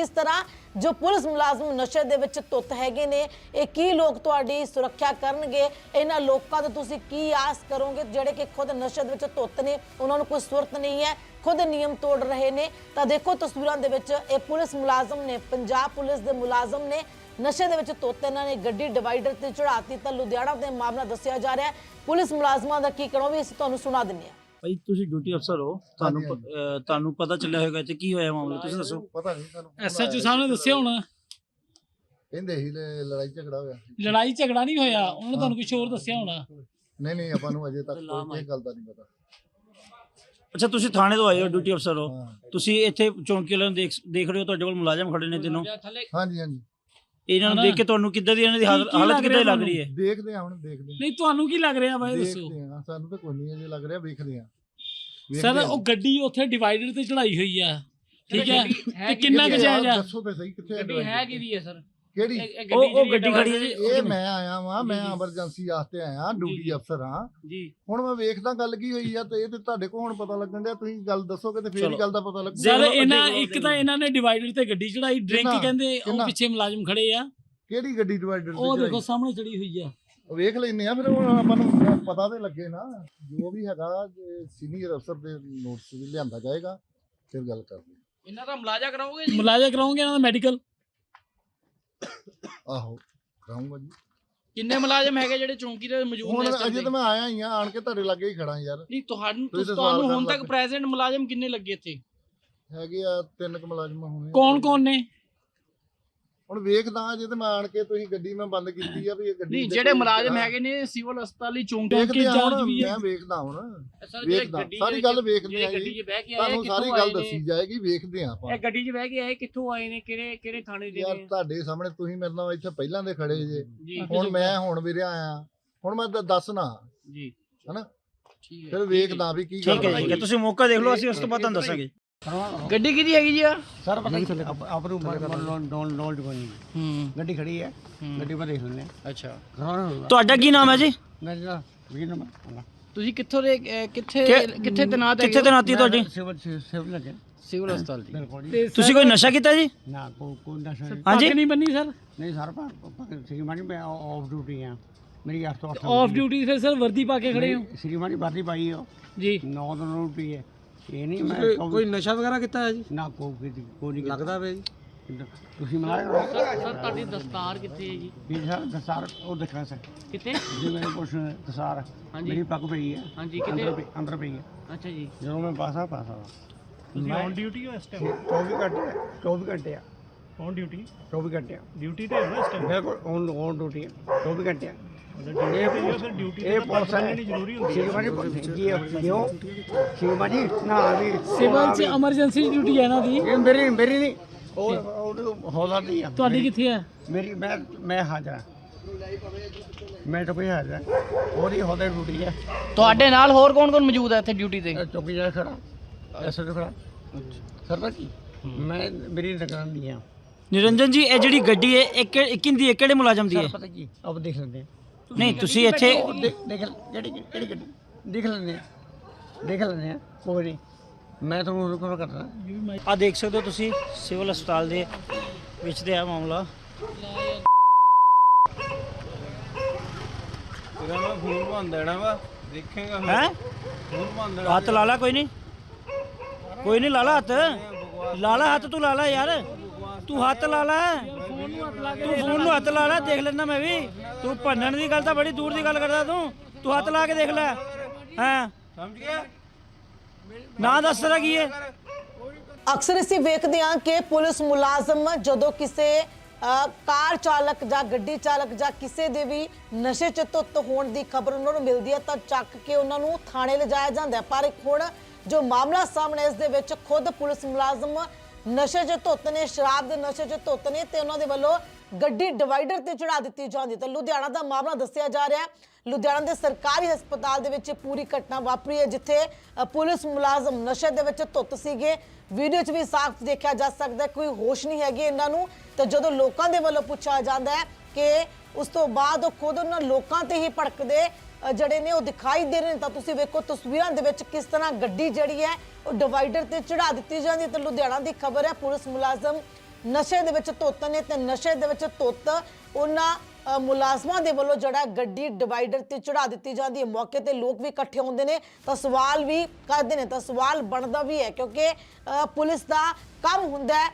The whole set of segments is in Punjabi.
ਇਸ ਤਰ੍ਹਾਂ ਜੋ ਪੁਲਿਸ ਮੁਲਾਜ਼ਮ ਨਸ਼ੇ ਦੇ ਵਿੱਚ ਧੁੱਤ ਹੈਗੇ ਨੇ, ਇਹ ਕੀ ਲੋਕ ਤੁਹਾਡੀ ਸੁਰੱਖਿਆ ਕਰਨਗੇ? ਇਹਨਾਂ ਲੋਕਾਂ ਤੋਂ ਤੁਸੀਂ ਕੀ ਆਸ ਕਰੋਗੇ ਜਿਹੜੇ ਕਿ ਖੁਦ ਨਸ਼ੇ ਦੇ ਵਿੱਚ ਧੁੱਤ ਨੇ? ਉਹਨਾਂ ਨੂੰ ਕੋਈ ਸੁਰਤ ਨਹੀਂ ਹੈ, ਖੁਦ ਨਿਯਮ ਤੋੜ ਰਹੇ ਨੇ। ਤਾਂ ਦੇਖੋ ਤਸਵੀਰਾਂ ਦੇ ਵਿੱਚ ਇਹ ਪੁਲਿਸ ਮੁਲਾਜ਼ਮ ਨੇ, ਪੰਜਾਬ ਪੁਲਿਸ ਦੇ ਮੁਲਾਜ਼ਮ ਨੇ ਨਸ਼ੇ ਦੇ ਵਿੱਚ ਧੁੱਤ ਇਹਨਾਂ ਨੇ ਗੱਡੀ ਡਿਵਾਈਡਰ ਤੇ ਚੜਾਤੀ ਤਾਂ ਲੁਧਿਆਣਾ ਦੇ ਮਾਮਲਾ ਦੱਸਿਆ ਜਾ ਰਿਹਾ ਹੈ। ਪੁਲਿਸ ਮੁਲਾਜ਼ਮਾਂ ਦਾ ਕੀ ਕਹਿਣਾ ਉਹ ਵੀ ਅਸੀਂ ਤੁਹਾਨੂੰ ਸੁਣਾ ਦਿੰਦੇ ਹਾਂ। ਭਾਈ ਤੁਸੀਂ ਡਿਊਟੀ ਅਫਸਰ ਹੋ ਤੁਹਾਨੂੰ ਪ- ਹਾਂਜੀ, ਅਹ ਤੁਹਾਨੂੰ ਪਤਾ ਚੱਲਿਆ ਹੋਵੇਗਾ ਤੇ ਕੀ ਹੋਇਆ ਮਾਮਲਾ ਤੁਸੀਂ ਦੱਸੋ। ਪਤਾ ਨਹੀਂ ਸਾਨੂੰ ਐਸਐਚਓ ਸਾਹਿਬ ਨੇ ਦੱਸਿਆ ਹੋਣਾ? ਕਹਿੰਦੇ ਸੀ ਲ- ਲੜਾਈ ਝਗੜਾ ਹੋਇਆ। ਲੜਾਈ ਝਗੜਾ ਨਹੀਂ ਹੋਇਆ ਉਹਨਾਂ ਨੇ ਤੁਹਾਨੂੰ ਕੁਝ ਹੋਰ ਦੱਸਿਆ ਹੋਣਾ? ਨਹੀਂ ਨਹੀਂ ਆਪਾਂ ਨੂੰ ਅਜੇ ਤੱਕ ਕੋਈ ਇਹ ਗੱਲ ਦਾ ਨਹੀਂ ਪਤਾ। ਅੱਛਾ ਤੁਸੀਂ ਥਾਣੇ ਤੋਂ ਆਏ ਹੋ ਡਿਊਟੀ ਅਫਸਰ ਹੋ। ਹਾਂ। ਤੁਸੀਂ ਇੱਥੇ ਚੌਂਕੀ ਵਾਲਿਆਂ ਨੂੰ ਦੇਖ ਦੇਖ ਰਹੇ ਹੋ ਤੁਹਾਡੇ ਕੋਲ ਮੁਲਾਜ਼ਮ ਖੜੇ ਨੇ ਤਿੰਨੋਂ। ਹਾਂਜੀ ਹਾਂਜੀ। ਇਹਨਾਂ ਨੂੰ ਦੇਖ ਕੇ ਤੁਹਾਨੂੰ ਕਿੱਦਾਂ ਦੀ ਇਹਨਾਂ ਦੀ ਹਾਲ- ਕੀ- ਕੀ ਹਾਲਤ ਲੱਗ ਕਿੱਦਾਂ ਦੀ ਰਿਹਾ ਲੱਗ ਰਹੀ ਹੈ? ਦੇਖਦੇ ਆ ਹੁਣ ਦੇਖਦੇ ਨਹੀਂ ਤੁਹਾਨੂੰ ਕੀ ਲੱਗ ਰਿਹਾ ਬਾਈ ਦੱਸੋ। ਦੇਖਦੇ ਆ ਸਾਨੂੰ ਤਾਂ ਕੋਈ ਨਹੀਂ ਅਜੇ ਲੱਗ ਰਿਹਾ ਵੇਖਦੇ ਆ ਸਰ ਉਹ ਗੱਡੀ ਉੱਥੇ ਡਿਵਾਈਡਰ ਤੇ ਚੜਾਈ ਹੋਈ ਆ। ਠੀਕ ਹੈ? ਤੇ ਕਿੰਨਾ ਕੁ ਜਾਇਜ਼ ਆ? ਦੱਸੋ ਤੇ ਸਹੀ ਕਿੱਥੇ ਗੱਡੀ ਹੈ ਕਿਹਦੀ ਹੈ ਸਰ। ਕਿਹੜੀ? ਉਹ ਉਹ ਗੱਡੀ ਖੜੀ ਹੈ ਜੀ ਇਹ ਮੈਂ ਆਇਆ ਵਾਂ ਮੈਂ ਐਮਰਜੈਂਸੀ ਵਾਸਤੇ ਆਇਆ ਡਿਊਟੀ ਅਫਸਰ ਹਾਂ। ਜੀ। ਹੁਣ ਮੈਂ ਵੇਖਦਾ ਗੱਲ ਕੀ ਹੋਈ ਆ ਤੇ ਇਹ ਤੇ ਤੁਹਾਡੇ ਕੋਲ ਹੁਣ ਪਤਾ ਲੱਗਣ ਡਿਆ ਤੁਸੀਂ ਗੱਲ ਦੱਸੋਗੇ ਤੇ ਫੇਰ। ਹੀ ਗੱਲ ਦਾ ਪਤਾ ਲੱਗੂ ਸਰ ਇਹਨਾਂ ਇੱਕ ਤਾਂ। ਇਹਨਾਂ ਨੇ ਡਿਵਾਈਡਰ ਤੇ ਗੱਡੀ ਚੜਾਈ ਡਰਿੰਕ? ਕਹਿੰਦੇ ਉਹ? ਪਿੱਛੇ ਮੁਲਾਜ਼ਮ ਖੜੇ ਆ। ਕਿਹੜੀ ਗੱਡੀ ਡਿਵਾਈਡਰ ਉਹ ਦੇਖੋ ਸਾਹਮਣੇ ਚੜੀ ਹੋਈ ਆ। ਵੇਖ ਲੈਨੇ ਆ ਫਿਰ ਹੁਣ ਆਪਾਂ ਨੂੰ ਪਤਾ ਤੇ ਲੱਗੇ ਨਾ। ਜੋ ਵੀ ਹੈਗਾ ਸੀਨੀਅਰ ਅਫਸਰ ਦੇ ਨੋਟਿਸ ਵੀ ਲਿਆਂਦਾ ਜਾਏਗਾ ਫਿਰ ਗੱਲ ਕਰਦੇ ਇਹਨਾਂ ਦਾ ਮੁਲਾਜ਼ਾ ਕਰਾਓਗੇ ਜੀ? ਮੁਲਾਜ਼ਾ ਕਰਾਉਂਗੇ ਇਹਨਾਂ ਦਾ ਮੈਡੀਕਲ। ਆਹੋ ਕਰਾਉਂਗਾ ਜੀ। ਕਿੰਨੇ ਮੁਲਾਜ਼ਮ ਹੈਗੇ ਜਿਹੜੇ ਚੌਂਕੀ ਤੇ ਮੌਜੂਦ ਹੁਣ ਨੇ ਇਸ time ਅਜੇ ਤੇ? ਤਾਂ ਮੈਂ ਆਇਆ ਹੀ ਆ ਆਣ ਕੇ ਤੁਹਾਡੇ ਲਾਗੇ ਹੀ ਖੜਾ ਯਾਰ। ਨਹੀਂ ਤੁਹਾਨੂੰ ਤੁਸੀਂ ਤਾਂ ਤੁਹਾਨੂੰ ਸਵਾਲ ਹੁਣ ਕਰਨ ਤੱਕ ਲੱਗ ਪ੍ਰੈਜ਼ੈਂਟ ਮੁਲਾਜ਼ਮ ਕਿੰਨੇ ਲੱਗੇ ਇੱਥੇ? ਹੈਗੇ ਆ ਤਿੰਨ ਕੁ ਮੁਲਾਜ਼ਮ ਹੋਣੇ ਕੌਣ ਕੌਣ ਨੇ? ਹੁਣ ਵੇਖਦਾ ਜੇ ਤੇ ਮੈਂ ਆਣ ਕੇ ਤੁਸੀਂ ਗੱਡੀ ਮੈਂ ਬੰਦ ਕੀਤੀ ਆ ਵੀ ਇਹ ਗੱਡੀ ਨਹੀਂ ਦੇ ਜਿਹੜੇ ਕੋਈ ਮੁਲਾਜ਼ਮ। ਹੈਗੇ ਨੇ ਸਿਵਲ ਹਸਪਤਾਲ ਦੀ ਚੌਂਕੀ ਵੇਖਦੇ ਆ ਇੰਚਾਰਜ ਹੁਣ ਵੀ ਹੈ। ਮੈਂ ਵੇਖਦਾ ਹੁਣ ਸਰ ਵੇਖਦਾ ਸਾਰੀ ਗੱਲ ਵੇਖਦੇ ਆ ਗੱਡੀ ਜੀ 'ਚ ਬਹਿ ਕੇ ਆਏ ਤੁਹਾਨੂੰ ਸਾਰੀ ਗੱਲ? ਦੱਸੀ ਜਾਏਗੀ ਵੇਖਦੇ ਆ ਆਪਾਂ। ਇਹ ਗੱਡੀ 'ਚ ਬਹਿ ਕੇ ਆਏ ਕਿੱਥੋਂ ਆਏ ਨੇ ਕਿਹੜੇ ਕਿਹੜੇ ਥਾਣੇ ਦੇ ਯਾਰ ਨੇ? ਤੁਹਾਡੇ ਸਾਹਮਣੇ ਤੁਸੀਂ ਮੇਰੇ ਨਾਲ ਇੱਥੇ ਪਹਿਲਾਂ ਦੇ ਖੜੇ ਜੇ। ਜੀ ਹੁਣ ਮੈਂ ਹੁਣ ਵੀਰੇ ਆਇਆ ਹੁਣ ਮੈਂ ਦ- ਦੱਸਣਾ। ਜੀ। ਹਨਾ? ਠੀਕ ਹੈ ਫਿਰ ਵੇਖਦਾ ਵੀ ਕੀ ਠੀਕ ਹੈ ਗੱਲ ਤੁਸੀਂ ਮੌਕਾ ਦੇਖ ਲਓ ਅਸੀਂ ਉਸ ਤੋਂ ਬਾਅਦ ਤੁਹਾਨੂੰ ਦੱਸਾਂਗੇ। ਗੱਡੀ ਕਿਹਦੀ ਹੈਗੀ ਜੀ ਆ? ਸਰ ਪਤਾ ਕੀ ਆਪ ਨੂੰ ਨੋਲ ਨੋਲ ਡਿਵਾਈਨ ਹੂੰ। ਗੱਡੀ ਖੜੀ ਹੈ। ਗੱਡੀ ਪਰ ਦੇਖ ਲੈਂਦੇ ਅੱਛਾ। ਹਾਂ। ਤੁਹਾਡਾ ਕੀ ਨਾਮ ਹੈ ਜੀ? ਮੇਰੇ ਦਾ ਵੀ ਨੰਬਰ ਤੁਸੀਂ ਕਿੱਥੋਂ ਦੇ ਅਹ, ਕਿੱਥੇ ਕਿੱਥੇ ਤਨਾਤ ਕਿੱਥੇ ਤਨਾਤੀ ਤੁਹਾਡੀ? ਸਿਵਲ ਸਿਵਲ ਲੱਗੇ। ਸਿਵਲ ਹਸਪਤਾਲ ਦੀ। ਬਿਲਕੁਲ ਜੀ। ਤੇ ਤੁਸੀਂ ਕੋਈ ਨਸ਼ਾ ਕੀਤਾ ਜੀ? ਨਾ ਕੋ ਕੋਈ ਨਸ਼ਾ ਨਹੀਂ। ਹਾਂਜੀ? ਨਹੀਂ ਬੰਨੀ ਸਰ? ਨਹੀਂ ਸਰ ਪਰ ਸ਼੍ਰੀਮਾਨੀ ਮੈਂ ਆਫ ਡਿਊਟੀ ਆ। ਮੇਰੀ 8 ਤੋਂ 8 ਆਫ ਡਿਊਟੀ ਸਰ ਵਰਦੀ ਪਾ ਕੇ ਖੜੇ ਹੋ? ਸ਼੍ਰੀਮਾਨੀ ਵਰਦੀ ਪਾਈ ਹੋ ਜੀ। 9 ਦਿਨ ਡਿਊਟੀ ਹੈ। ਇਹ ਨਹੀਂ ਮੈਂ ਕੋਈ ਨਸ਼ਾ ਵਗੈਰਾ ਕੀਤਾ ਹੈ ਜੀ? ਨਾ ਕੋ ਕੋਈ ਨਹੀਂ ਲੱਗਦਾ ਵੇ ਤੁਸੀਂ ਮਨਾਇਆ ਸਰ ਤੁਹਾਡੀ ਦਸਤਾਰ ਕਿੱਥੇ ਹੈ ਜੀ? ਇਹ ਸਰ ਦਸਾਰ ਉਹ ਦੇਖਣਾ ਸਰ। ਕਿੱਥੇ? ਜੇ ਮੇਰੇ ਪੁੱਛ ਦਸਾਰ ਹਾਂਜੀ। ਮੇਰੀ ਪੱਗ ਪਈ ਹੈ। ਹਾਂਜੀ ਅੰਦਰ ਕਿੱਥੇ? ਪਈ- ਅੰਦਰ ਪਈ ਹੈ। ਅੱਛਾ ਜੀ। ਜਦੋਂ ਮੈਂ ਪਾਸਾ ਪਾਸਾ ਤੁਸੀਂ ਔਨ ਡਿਊਟੀ ਹੋ ਇਸ ਟਾਈਮ 24 ਘੰਟੇ 24 ਘੰਟੇ ਆ। ਔਨ ਡਿਊਟੀ 24 ਘੰਟੇ ਆ। ਡਿਊਟੀ ਤੇ ਹੋ ਨਾ ਇਸ ਟਾਈਮ ਬਿਲਕੁਲ ਔਨ ਔਨ ਡਿਊਟੀ ਹੈ 24 ਘੰਟੇ ਆ। ਇਹ ਤੇ ਪੁਲਿਸ ਹੈ ਲੈਣੀ ਜ਼ਰੂਰੀ ਹੁੰਦੀ ਹੈ। ਸ਼ਿਵਮਾਨੀ ਜੀ ਕਿਉਂ ਸ਼ਿਵਮਾਨੀ ਨਾ ਵੀ ਸਿਵਲ ਚ ਐਮਰਜੈਂਸੀ ਡਿਊਟੀ ਹੈ ਇਹਨਾਂ ਦੀ। ਇਹ ਮੇਰੀ ਮੇਰੀ ਨਹੀਂ ਉਹ ਉਹ ਹੌਲਾ ਨਹੀਂ ਆ। ਤੁਹਾਡੀ ਕਿੱਥੇ ਹੈ? ਮੇਰੀ ਮੈਂ ਮੈਂ ਹਾਜ਼ਰ ਹਾਂ। ਮੈਂ ਤਾਂ ਕੋਈ ਹਾਜ਼ਰ ਹਾਂ। ਉਹਦੀ ਹੌਲੇ ਡਿਊਟੀ ਹੈ। ਤੁਹਾਡੇ ਨਾਲ ਹੋਰ ਕੌਣ ਕੌਣ ਮੌਜੂਦ ਹੈ ਇੱਥੇ ਡਿਊਟੀ ਤੇ? ਇਹ ਚੌਕੀ ਜਾ ਖੜਾ। ਐਸਾ ਤੇ ਖੜਾ ਸਰਦਾਰ ਜੀ ਮੈਂ ਮੇਰੀ ਨਿਗਰਾਨੀ ਆ। ਨਿਰੰਜਨ ਜੀ ਇਹ ਜਿਹੜੀ ਗੱਡੀ ਹੈ ਇਹ ਕਿ- ਇਹ ਕਿੰਦੀ ਕਿਹੜੇ ਮੁਲਾਜ਼ਮ ਦੀ ਸਰ ਹੈ ਪਤਾ ਕੀ? ਅਬ ਦੇਖ ਲੈਂਦੇ ਹਾਂ ਨਹੀਂ ਤੁਸੀਂ ਇੱਥੇ ਉਹ ਦੇਖ ਦੇਖ ਜਿਹੜੀ ਕਿਹੜੀ ਗੱਡੀ ਦੇਖ ਲੈਂਦੇ ਆ ਦੇਖ ਲੈਂਦੇ ਆ ਕੋਈ ਨਹੀਂ। ਮੈਂ ਤੁਹਾਨੂੰ ਰਿਕਵਰ ਕਰਦਾ। ਆ ਦੇਖ ਸਕਦੇ ਹੋ ਤੁਸੀਂ ਸਿਵਲ ਹਸਪਤਾਲ ਦੇ ਵਿੱਚ ਦੇ ਆ ਮਾਮਲਾ। ਇਹਦਾ ਮੈਂ ਫੋਨ ਬੰਦ ਦੇਣਾ ਵਾ ਦੇਖੇਗਾ ਹੈ? ਫੋਨ ਬੰਦ ਦੇਣਾ ਹੱਥ ਲਾ ਲਾ ਕੋਈ ਨਹੀਂ। ਕੋਈ ਨਹੀਂ ਲਾ ਲਾ ਹੱਥ। ਲਾ ਲਾ ਹੱਥ ਤੂੰ ਲਾ ਲਾ ਯਾਰ। ਤੂੰ ਹੱਥ ਲਾ ਲਾ। ਤੂੰ ਫੋਨ ਨੂੰ ਹੱਥ ਲਾ ਲਾ ਦੇਖ ਲੈਣਾ ਮੈਂ ਵੀ। ਤੂੰ ਭੰਨਣ ਦੀ ਗੱਲ ਤਾਂ ਬੜੀ ਦੂਰ ਦੀ ਗੱਲ ਕਰਦਾ ਤੂੰ। ਤੂੰ ਹੱਥ ਲਾ ਕੇ ਦੇਖ ਲੈ। ਹਾਂ। ਸਮਝ ਗਿਆ? ਨਾ ਦੱਸ ਤੇਰਾ ਕੀ ਹੈ ਅਕਸਰ ਅਸੀਂ ਵੇਖਦੇ ਹਾਂ ਕਿ ਪੁਲਿਸ ਮੁਲਾਜ਼ਮ ਜਦੋਂ ਕਿਸੇ ਅ, ਕਾਰ ਚਾਲਕ ਜਾਂ ਗੱਡੀ ਚਾਲਕ ਜਾਂ ਕਿਸੇ ਦੇ ਵੀ ਨਸ਼ੇ 'ਚ ਧੁੱਤ ਹੋਣ ਦੀ ਖਬਰ ਉਹਨਾਂ ਨੂੰ ਮਿਲਦੀ ਹੈ ਤਾਂ ਚੱਕ ਕੇ ਉਹਨਾਂ ਨੂੰ ਥਾਣੇ ਲਿਜਾਇਆ ਜਾਂਦਾ ਹੈ। ਪਰ ਇੱਕ ਹੁਣ ਜੋ ਮਾਮਲਾ ਸਾਹਮਣੇ ਇਸ ਦੇ ਵਿੱਚ ਖੁਦ ਪੁਲਿਸ ਮੁਲਾਜ਼ਮ ਨਸ਼ੇ 'ਚ ਧੁੱਤ ਨੇ ਸ਼ਰਾਬ ਦੇ ਨਸ਼ੇ 'ਚ ਧੁੱਤ ਨੇ ਤੇ ਉਹਨਾਂ ਦੇ ਵੱਲੋਂ ਗੱਡੀ ਡਿਵਾਈਡਰ ਤੇ ਚੜਾ ਦਿੱਤੀ ਜਾਂਦੀ ਤਾਂ ਲੁਧਿਆਣਾ ਦਾ ਮਾਮਲਾ ਦੱਸਿਆ ਜਾ ਰਿਹਾ ਹੈ। ਲੁਧਿਆਣਾ ਦੇ ਸਰਕਾਰੀ ਹਸਪਤਾਲ ਦੇ ਵਿੱਚ ਪੂਰੀ ਘਟਨਾ ਵਾਪਰੀ ਹੈ ਜਿੱਥੇ ਅ, ਪੁਲਿਸ ਮੁਲਾਜ਼ਮ ਨਸ਼ੇ ਦੇ ਵਿੱਚ ਧੁੱਤ ਸੀਗੇ। ਵੀਡੀਓ 'ਚ ਵੀ ਸਾਫ਼ ਦੇਖਿਆ ਜਾ ਸਕਦਾ ਹੈ, ਕੋਈ ਹੋਸ਼ ਨਹੀਂ ਹੈਗੀ ਇਹਨਾਂ ਨੂੰ। ਤੇ ਜਦੋਂ ਲੋਕਾਂ ਦੇ ਵੱਲੋਂ ਪੁੱਛਿਆ ਜਾਂਦਾ ਹੈ ਕਿ ਉਸ ਤੋਂ ਬਾਅਦ ਉਹ ਖੁਦ ਉਹਨਾਂ ਲੋਕਾਂ ਤੇ ਹੀ ਭੜਕਦੇ ਅ, ਜਿਹੜੇ ਨੇ ਉਹ ਦਿਖਾਈ ਦੇ ਰਹੇ ਨੇ ਤਾਂ ਤੁਸੀਂ ਵੇਖੋ ਤਸਵੀਰਾਂ ਦੇ ਵਿੱਚ ਕਿਸ ਤਰ੍ਹਾਂ ਗੱਡੀ ਜਿਹੜੀ ਹੈ ਉਹ ਡਿਵਾਈਡਰ ਤੇ ਚੜਾ ਦਿੱਤੀ ਜਾਂਦੀ ਹੈ। ਤੇ ਲੁਧਿਆਣਾ ਦੀ ਖਬਰ ਹੈ ਪੁਲਿਸ ਮੁਲਾਜ਼ਮ ਨਸ਼ੇ ਦੇ ਵਿੱਚ ਧੁੱਤ ਨੇ ਤੇ ਨਸ਼ੇ ਦੇ ਵਿੱਚ ਧੁੱਤ ਉਹਨਾਂ ਅ, ਮੁਲਾਜ਼ਮਾਂ ਦੇ ਵੱਲੋਂ ਜਿਹੜਾ ਗੱਡੀ ਡਿਵਾਈਡਰ ਤੇ ਚੜਾ ਦਿੱਤੀ ਜਾਂਦੀ ਹੈ। ਮੌਕੇ ਤੇ ਲੋਕ ਵੀ ਇਕੱਠੇ ਹੁੰਦੇ ਨੇ ਤਾਂ ਸਵਾਲ ਵੀ ਕਰਦੇ ਨੇ ਤਾਂ ਸਵਾਲ ਬਣਦਾ ਵੀ ਹੈ ਕਿਉਂਕਿ ਅ, ਪੁਲਿਸ ਦਾ ਕੰਮ ਹੁੰਦਾ ਹੈ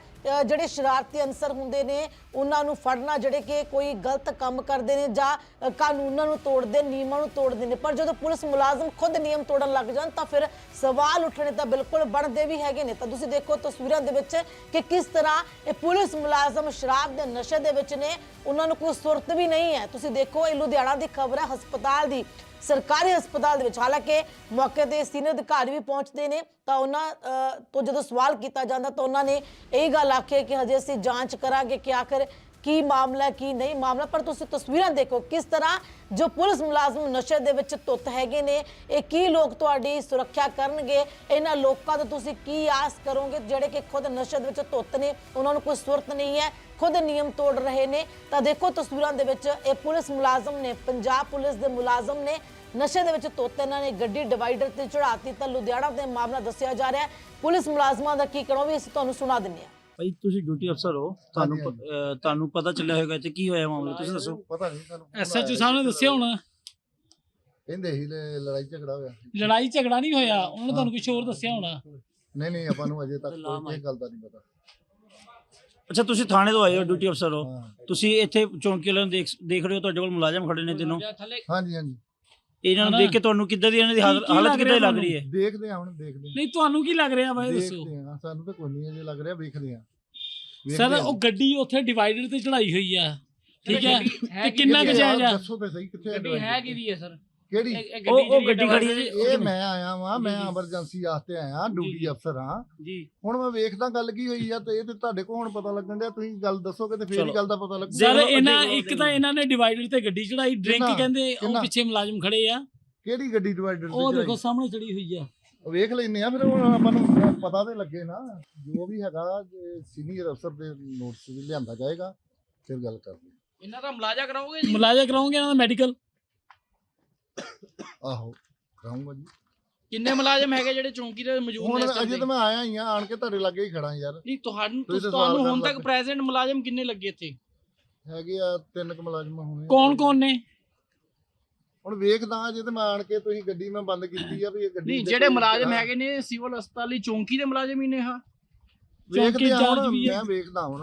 ਜਿਹੜੇ ਸ਼ਰਾਰਤੀ ਅਨਸਰ ਹੁੰਦੇ ਨੇ, ਉਹਨਾਂ ਨੂੰ ਫੜਨਾ ਜਿਹੜੇ ਕਿ ਕੋਈ ਗਲਤ ਕੰਮ ਕਰਦੇ ਨੇ ਜਾਂ ਕਾਨੂੰਨਾਂ ਨੂੰ ਤੋੜਦੇ, ਨਿਯਮਾਂ ਨੂੰ ਤੋੜਦੇ ਨੇ। ਪਰ ਜਦੋਂ ਪੁਲਿਸ ਮੁਲਾਜ਼ਮ ਖੁਦ ਨਿਯਮ ਤੋੜਨ ਲੱਗ ਜਾਣ, ਤਾਂ ਫਿਰ ਸਵਾਲ ਉੱਠਣੇ ਤਾਂ ਬਿਲਕੁਲ ਬਣਦੇ ਵੀ ਹੈਗੇ ਨੇ। ਤਾਂ ਤੁਸੀਂ ਦੇਖੋ ਤਸਵੀਰਾਂ ਦੇ ਵਿੱਚ ਕਿ ਕਿਸ ਤਰ੍ਹਾਂ ਇਹ ਪੁਲਿਸ ਮੁਲਾਜ਼ਮ ਸ਼ਰਾਬ ਦੇ ਨਸ਼ੇ ਦੇ ਵਿੱਚ ਨੇ। ਉਹਨਾਂ ਨੂੰ ਕੋਈ ਸੁਰਤ ਵੀ ਨਹੀਂ ਹੈ। ਤੁਸੀਂ ਦੇਖੋ ਇਹ ਲੁਧਿਆਣਾ ਦੀ ਖਬਰ ਹੈ, ਹਸਪਤਾਲ ਦੀ। ਸਰਕਾਰੀ ਹਸਪਤਾਲ ਦੇ ਵਿੱਚ। ਹਾਲਾਂਕਿ ਮੌਕੇ ਤੇ ਸੀਨੀਅਰ ਅਧਿਕਾਰੀ ਵੀ ਪਹੁੰਚਦੇ ਨੇ ਤਾਂ ਉਹਨਾਂ ਅ, ਤੋਂ ਜਦੋਂ ਸਵਾਲ ਕੀਤਾ ਜਾਂਦਾ ਤਾਂ ਉਹਨਾਂ ਨੇ ਇਹ ਗੱਲ ਆਖੀ ਕਿ ਹਜੇ ਅਸੀਂ ਜਾਂਚ ਕਰਾਂਗੇ ਕਿ ਆਖਰ ਕੀ ਮਾਮਲਾ ਕੀ ਨਹੀਂ ਮਾਮਲਾ, ਪਰ ਤੁਸੀਂ ਤਸਵੀਰਾਂ ਦੇਖੋ ਕਿਸ ਤਰ੍ਹਾਂ ਜੋ ਪੁਲਿਸ ਮੁਲਾਜ਼ਮ ਨਸ਼ੇ ਦੇ ਵਿੱਚ ਧੁੱਤ ਹੈਗੇ ਨੇ, ਇਹ ਕੀ ਲੋਕ ਤੁਹਾਡੀ ਸੁਰੱਖਿਆ ਕਰਨਗੇ, ਇਹਨਾਂ ਲੋਕਾਂ ਤੋਂ ਤੁਸੀਂ ਕੀ ਆਸ ਕਰੋਗੇ ਜਿਹੜੇ ਕਿ ਖੁਦ ਨਸ਼ੇ ਦੇ ਵਿੱਚ ਧੁੱਤ ਨੇ, ਉਹਨਾਂ ਨੂੰ ਕੋਈ ਸੁਰਤ ਨਹੀਂ ਹੈ, ਖੁਦ ਨਿਯਮ ਤੋੜ ਰਹੇ ਨੇ। ਤਾਂ ਦੇਖੋ ਤਸਵੀਰਾਂ ਦੇ ਵਿੱਚ ਇਹ ਪੁਲਿਸ ਮੁਲਾਜ਼ਮ ਨੇ, ਪੰਜਾਬ ਪੁਲਿਸ ਦੇ ਮੁਲਾਜ਼ਮ ਨੇ ਨਸ਼ੇ ਦੇ ਵਿੱਚ ਧੁੱਤ, ਇਹਨਾਂ ਨੇ ਗੱਡੀ ਡਿਵਾਈਡਰ ਤੇ ਚੜਾਤੀ ਤਾਂ ਲੁਧਿਆਣਾ ਦੇ ਮਾਮਲਾ ਦੱਸਿਆ ਜਾ ਰਿਹਾ ਹੈ। ਪੁਲਿਸ ਮੁਲਾਜ਼ਮਾਂ ਦਾ ਕੀ ਕਰੋ ਵੀ ਅਸੀਂ ਤੁਹਾਨੂੰ ਸੁਣਾ ਦਿੰਦੇ ਹਾਂ। ਭਾਈ ਤੁਸੀਂ ਡਿਊਟੀ ਅਫਸਰ ਹੋ। ਤੁਹਾਨੂੰ ਪ- ਹਾਂਜੀ, ਅਹ ਤੁਹਾਨੂੰ ਪਤਾ ਚੱਲਿਆ ਹੋਵੇਗਾ ਤੇ ਕੀ ਹੋਇਆ ਮਾਮਲਾ ਤੁਸੀਂ ਦੱਸੋ। ਪਤਾ ਨਹੀਂ ਤੁਹਾਨੂੰ phone ਐਸਐਚਓ ਸਾਹਿਬ ਨੇ ਦੱਸਿਆ ਹੋਣਾ। ਕਹਿੰਦੇ ਸੀ ਲ- ਲੜਾਈ ਝਗੜਾ ਹੋਇਆ। ਲੜਾਈ ਝਗੜਾ ਨਹੀਂ ਹੋਇਆ ਉਹਨਾਂ ਨੇ ਤੁਹਾਨੂੰ ਕੁਝ ਹੋਰ ਦੱਸਿਆ ਹੋਣਾ? ਨਹੀਂ ਨਹੀਂ ਆਪਾਂ ਨੂੰ ਅਜੇ ਤੱਕ ਕੋਈ ਇਹ ਗੱਲ ਦਾ ਨਹੀਂ ਪਤਾ। ਅੱਛਾ ਤੁਸੀਂ ਥਾਣੇ ਤੋਂ ਆਏ ਹੋ ਡਿਊਟੀ ਅਫਸਰ ਹੋ। ਹਾਂ। ਤੁਸੀਂ ਇੱਥੇ ਚੌਂਕੀ ਵਾਲਿਆਂ ਨੂੰ ਦੇਖ ਦੇਖ ਰਹੇ ਹੋ ਤੁਹਾਡੇ ਕੋਲ ਮੁਲਾਜ਼ਮ ਖੜੇ ਨੇ ਤਿੰਨੋਂ। ਹਾਂਜੀ ਹਾਂਜੀ। ਇਹਨਾਂ ਨੂੰ ਦੇਖ ਕੇ ਤੁਹਾਨੂੰ ਕਿੱਦਾਂ ਦੀ ਇਹਨਾਂ ਦੀ ਹਾਲ- ਕੀ ਹਾਲਤ ਲੱਗ ਕਿੱਦਾਂ ਦੀ ਰਿਹਾ ਲੱਗ ਰਹੀ ਹੈ? ਦੇਖਦੇ ਹਾਂ ਹੁਣ ਦੇਖਦੇ ਹਾਂ। ਨਹੀਂ ਤੁਹਾਨੂੰ ਕੀ ਲੱਗ ਰਿਹਾ ਬਾਈ ਦੱਸੋ। ਦੇਖਦੇ ਸਾਨੂੰ ਤਾਂ ਕੋਈ ਨਹੀਂ ਅਜੇ ਲੱਗ ਰਿਹਾ ਵੇਖਦੇ ਹਾਂ। ਸਰ ਵੇਖਦੇ। ਉਹ ਗੱਡੀ ਉੱਥੇ ਡਿਵਾਈਡਰ ਤੇ ਚੜਾਈ ਹੋਈ ਆ। ਠੀਕ ਹੈ? ਤੇ ਕਿੰਨਾ ਕੁ ਆ? ਜਾਇਜ਼ ਆ? ਦੱਸੋ ਤੇ ਸਹੀ ਕਿੱਥੇ ਗੱਡੀ ਹੈ ਕਿਹਦੀ ਹੈ ਸਰ? ਕਿਹੜੀ? ਉਹ ਉਹ ਗੱਡੀ ਖੜੀ ਹੈ ਜੀ ਇਹ ਮੈਂ ਆਇਆ ਵਾਂ ਮੈਂ ਐਮਰਜੈਂਸੀ ਵਾਸਤੇ ਆਇਆ ਡਿਊਟੀ ਅਫਸਰ ਹਾਂ। ਜੀ। ਹੁਣ ਮੈਂ ਵੇਖਦਾ ਗੱਲ ਕੀ ਹੋਈ ਆ ਤੇ ਇਹ ਤੇ ਤੁਹਾਡੇ ਕੋਲ ਹੁਣ ਪਤਾ ਲੱਗਣ ਡਿਆ ਤੁਸੀਂ ਗੱਲ ਦੱਸੋਗੇ ਤੇ ਫੇਰ। ਹੀ ਗੱਲ ਦਾ ਪਤਾ ਲੱਗੂ। ਸਰ ਇਹਨਾਂ ਇੱਕ ਤਾਂ ਇਹਨਾਂ ਨੇ ਡਿਵਾਈਡਰ ਤੇ ਗੱਡੀ ਚੜਾਈ ਡਰਿੰਕ? ਕਹਿੰਦੇ ਉਹ? ਪਿੱਛੇ ਮੁਲਾਜ਼ਮ ਖੜੇ ਆ। ਕਿਹੜੀ ਗੱਡੀ ਡਿਵਾਈਡਰ ਉਹ ਦੇਖੋ ਸਾਹਮਣੇ ਚੜੀ ਹੋਈ ਆ। ਵੇਖ ਲੈਨੇ ਆ ਫਿਰ ਹੁਣ ਆਪਾਂ ਨੂੰ ਪਤਾ ਤੇ ਲੱਗੇ ਨਾ। ਜੋ ਵੀ ਹੈਗਾ ਸੀਨੀਅਰ ਅਫਸਰ ਦੇ ਨੋਟਿਸ ਵੀ ਲਿਆਂਦਾ ਜਾਏਗਾ ਫਿਰ ਗੱਲ ਕਰਦੇ ਇਹਨਾਂ ਦਾ ਮੁਲਾਜ਼ਾ ਕਰਾਓਗੇ ਜੀ? ਮੁਲਾਜ਼ਾ ਕਰਾਉਂਗੇ ਇਹਨਾਂ ਦਾ ਮੈਡੀਕਲ। ਆਹੋ ਕਰਾਉਂਗਾ ਜੀ। ਕਿੰਨੇ ਮੁਲਾਜ਼ਮ ਹੈਗੇ ਜਿਹੜੇ ਚੌਂਕੀ ਤੇ ਮੌਜੂਦ ਹੁਣ ਨੇ ਇਸ time ਅਜੇ ਤੇ? ਤਾਂ ਮੈਂ ਆਇਆ ਹੀ ਆ ਆਣ ਕੇ ਤੁਹਾਡੇ ਲਾਗੇ ਹੀ ਖੜਾ ਯਾਰ। ਨਹੀਂ ਤੁਹਾਨੂੰ ਤੁਸੀਂ ਤਾਂ ਤੁਹਾਨੂੰ ਸਵਾਲ ਹੁਣ ਤੱਕ ਪ੍ਰੈਜ਼ੈਂਟ ਮੁਲਾਜ਼ਮ ਕਿੰਨੇ ਲੱਗੇ ਇੱਥੇ? ਹੈਗੇ ਆ ਤਿੰਨ ਕੁ ਮੁਲਾਜ਼ਮ ਹੋਣੇ ਕੌਣ ਕੌਣ ਨੇ? ਹੁਣ ਵੇਖਦਾ ਜੇ ਤੇ ਮੈਂ ਆਣ ਕੇ ਤੁਸੀਂ ਗੱਡੀ ਮੈਂ ਬੰਦ ਕੀਤੀ ਆ ਵੀ ਇਹ ਗੱਡੀ ਨਹੀਂ ਦੇ ਜਿਹੜੇ ਕੋਈ ਮੁਲਾਜ਼ਮ। ਹੈਗੇ ਨੇ ਸਿਵਲ ਹਸਪਤਾਲ ਦੀ ਚੌਂਕੀ ਦੇ ਮੁਲਾਜ਼ਮ ਹੀ ਨੇ ਹਾਂ ਵੇਖਦੇ ਆ ਹੁਣ ਮੈਂ ਵੇਖਦਾ ਹੁਣ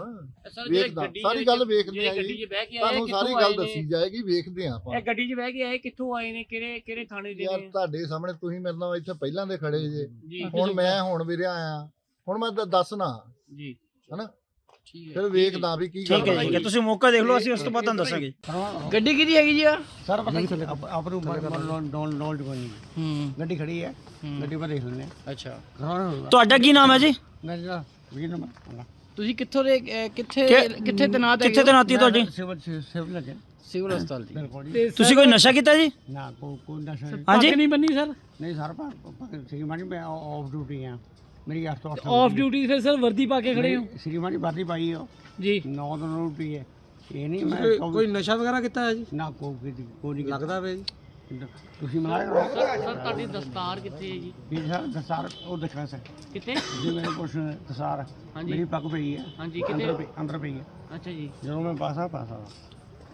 ਵੇਖਦਾ। ਸਾਰੀ ਗੱਲ ਵੇਖਦੇ ਆ ਜੀ। ਤੁਹਾਨੂੰ ਸਾਰੀ ਗੱਲ ਦੱਸੀ ਜਾਏਗੀ ਵੇਖਦੇ ਆ ਆਪਾਂ। ਇਹ ਗੱਡੀ 'ਚ ਬਹਿ ਕੇ ਆਏ ਕਿੱਥੋਂ ਆਏ ਨੇ? ਕਿਹੜੇ ਕਿਹੜੇ ਥਾਣੇ ਦੇ ਯਾਰ ਤੁਹਾਡੇ ਸਾਹਮਣੇ ਤੁਸੀਂ ਮੇਰੇ ਨਾਲ ਇੱਥੇ ਪਹਿਲਾਂ ਦੇ ਖੜੇ ਜੇ। ਹੁਣ ਮੈਂ ਹੁਣ ਵੀਰੇ ਆਇਆ। ਹੁਣ ਮੈਂ ਦੱਸਣਾ। ਜੀ। ਹਨਾ? ਫਿਰ ਵੇਖਦਾ ਵੀ ਕੀ ਗੱਲ ਹੈ। ਤੁਸੀਂ ਮੌਕਾ ਦੇਖ ਲਓ ਅਸੀਂ ਉਸ ਤੋਂ ਬਾਅਦ ਦੱਸਾਂਗੇ। ਗੱਡੀ ਕਿਹਦੀ ਹੈਗੀ ਜੀ ਆ? ਸਰ ਪਤਾ ਨਹੀਂ ਆਪ ਨੂੰ ਡੋਨ ਡੋਨ ਡੋਨ ਗੱਡੀ ਖੜੀ ਹੈ। ਗੱਡੀ ਪਰ ਦੇਖ ਲੈਣੇ ਅੱਛਾ। ਤੁਹਾਡਾ ਕੀ ਨਾਮ ਹੈ ਜੀ? ਮੇਰਾ 20 ਨੰਬਰ ਤੁਸੀਂ ਕਿੱਥੋਂ ਦੇ ਅਹ, ਕਿੱਥੇ ਕਿ- ਕਿੱਥੇ ਤਨਾਤ ਹੈ ਕਿੱਥੇ ਤੈਨਾਤੀ ਹੈ ਤੁਹਾਡੀ ਸਿਵਲ ਸਿਵਲ ਲੱਗੇ। ਸਿਵਲ ਹਸਪਤਾਲ ਜੀ ਬਿਲਕੁਲ ਜੀ। ਤੁਸੀਂ ਕੋਈ ਨਸ਼ਾ ਕੀਤਾ ਜੀ? ਨਾ ਕੋਈ ਕੋਈ ਨਸ਼ਾ ਨਹੀਂ। ਹਾਂਜੀ? ਨਹੀਂ ਬੰਨੀ ਸਰ? ਨਹੀਂ ਸਰ ਪਰ ਸ੍ਰੀਮਾਨੀ ਮੈਂ ਆਫ ਡਿਊਟੀ ਆ। ਮੇਰੀ 8 ਤੋਂ 8 ਆਫ ਡਿਊਟੀ ਫਿਰ ਸਰ ਵਰਦੀ ਪਾ ਕੇ ਖੜੇ ਹੋ? ਸ੍ਰੀਮਾਨੀ ਵਰਦੀ ਪਾਈ ਹੋ ਜੀ। 9 ਤੋਂ 9 ਡਿਊਟੀ ਹੈ ਇਹ ਨਹੀਂ ਮੈਂ ਕੋਈ ਨਸ਼ਾ ਵਗੈਰਾ ਕੀਤਾ ਹੈ ਜੀ? ਨਾ ਕੋਈ ਕੋਈ ਨਹੀਂ ਲੱਗਦਾ ਵੇ ਤੁਸੀਂ ਮਨਾਇਆ ਸਰ ਤੁਹਾਡੀ ਦਸਤਾਰ ਕਿੱਥੇ ਹੈ ਜੀ? ਵੀ ਸਰ ਦਸਾਰ ਉਹ ਦੇਖਣਾ ਸਰ। ਕਿੱਥੇ? ਜੇ ਮੇਰੇ ਕੁਛ ਦਸਾਰ ਹਾਂਜੀ। ਮੇਰੀ ਪੱਗ ਪਈ ਹੈ। ਹਾਂਜੀ ਅੰਦਰ ਕਿੱਥੇ ਪਈ ਅੰਦਰ ਪਈ ਹੈ। ਅੱਛਾ ਜੀ। ਜਦੋਂ ਮੈਂ ਪਾਸਾ ਪਾਸਾ।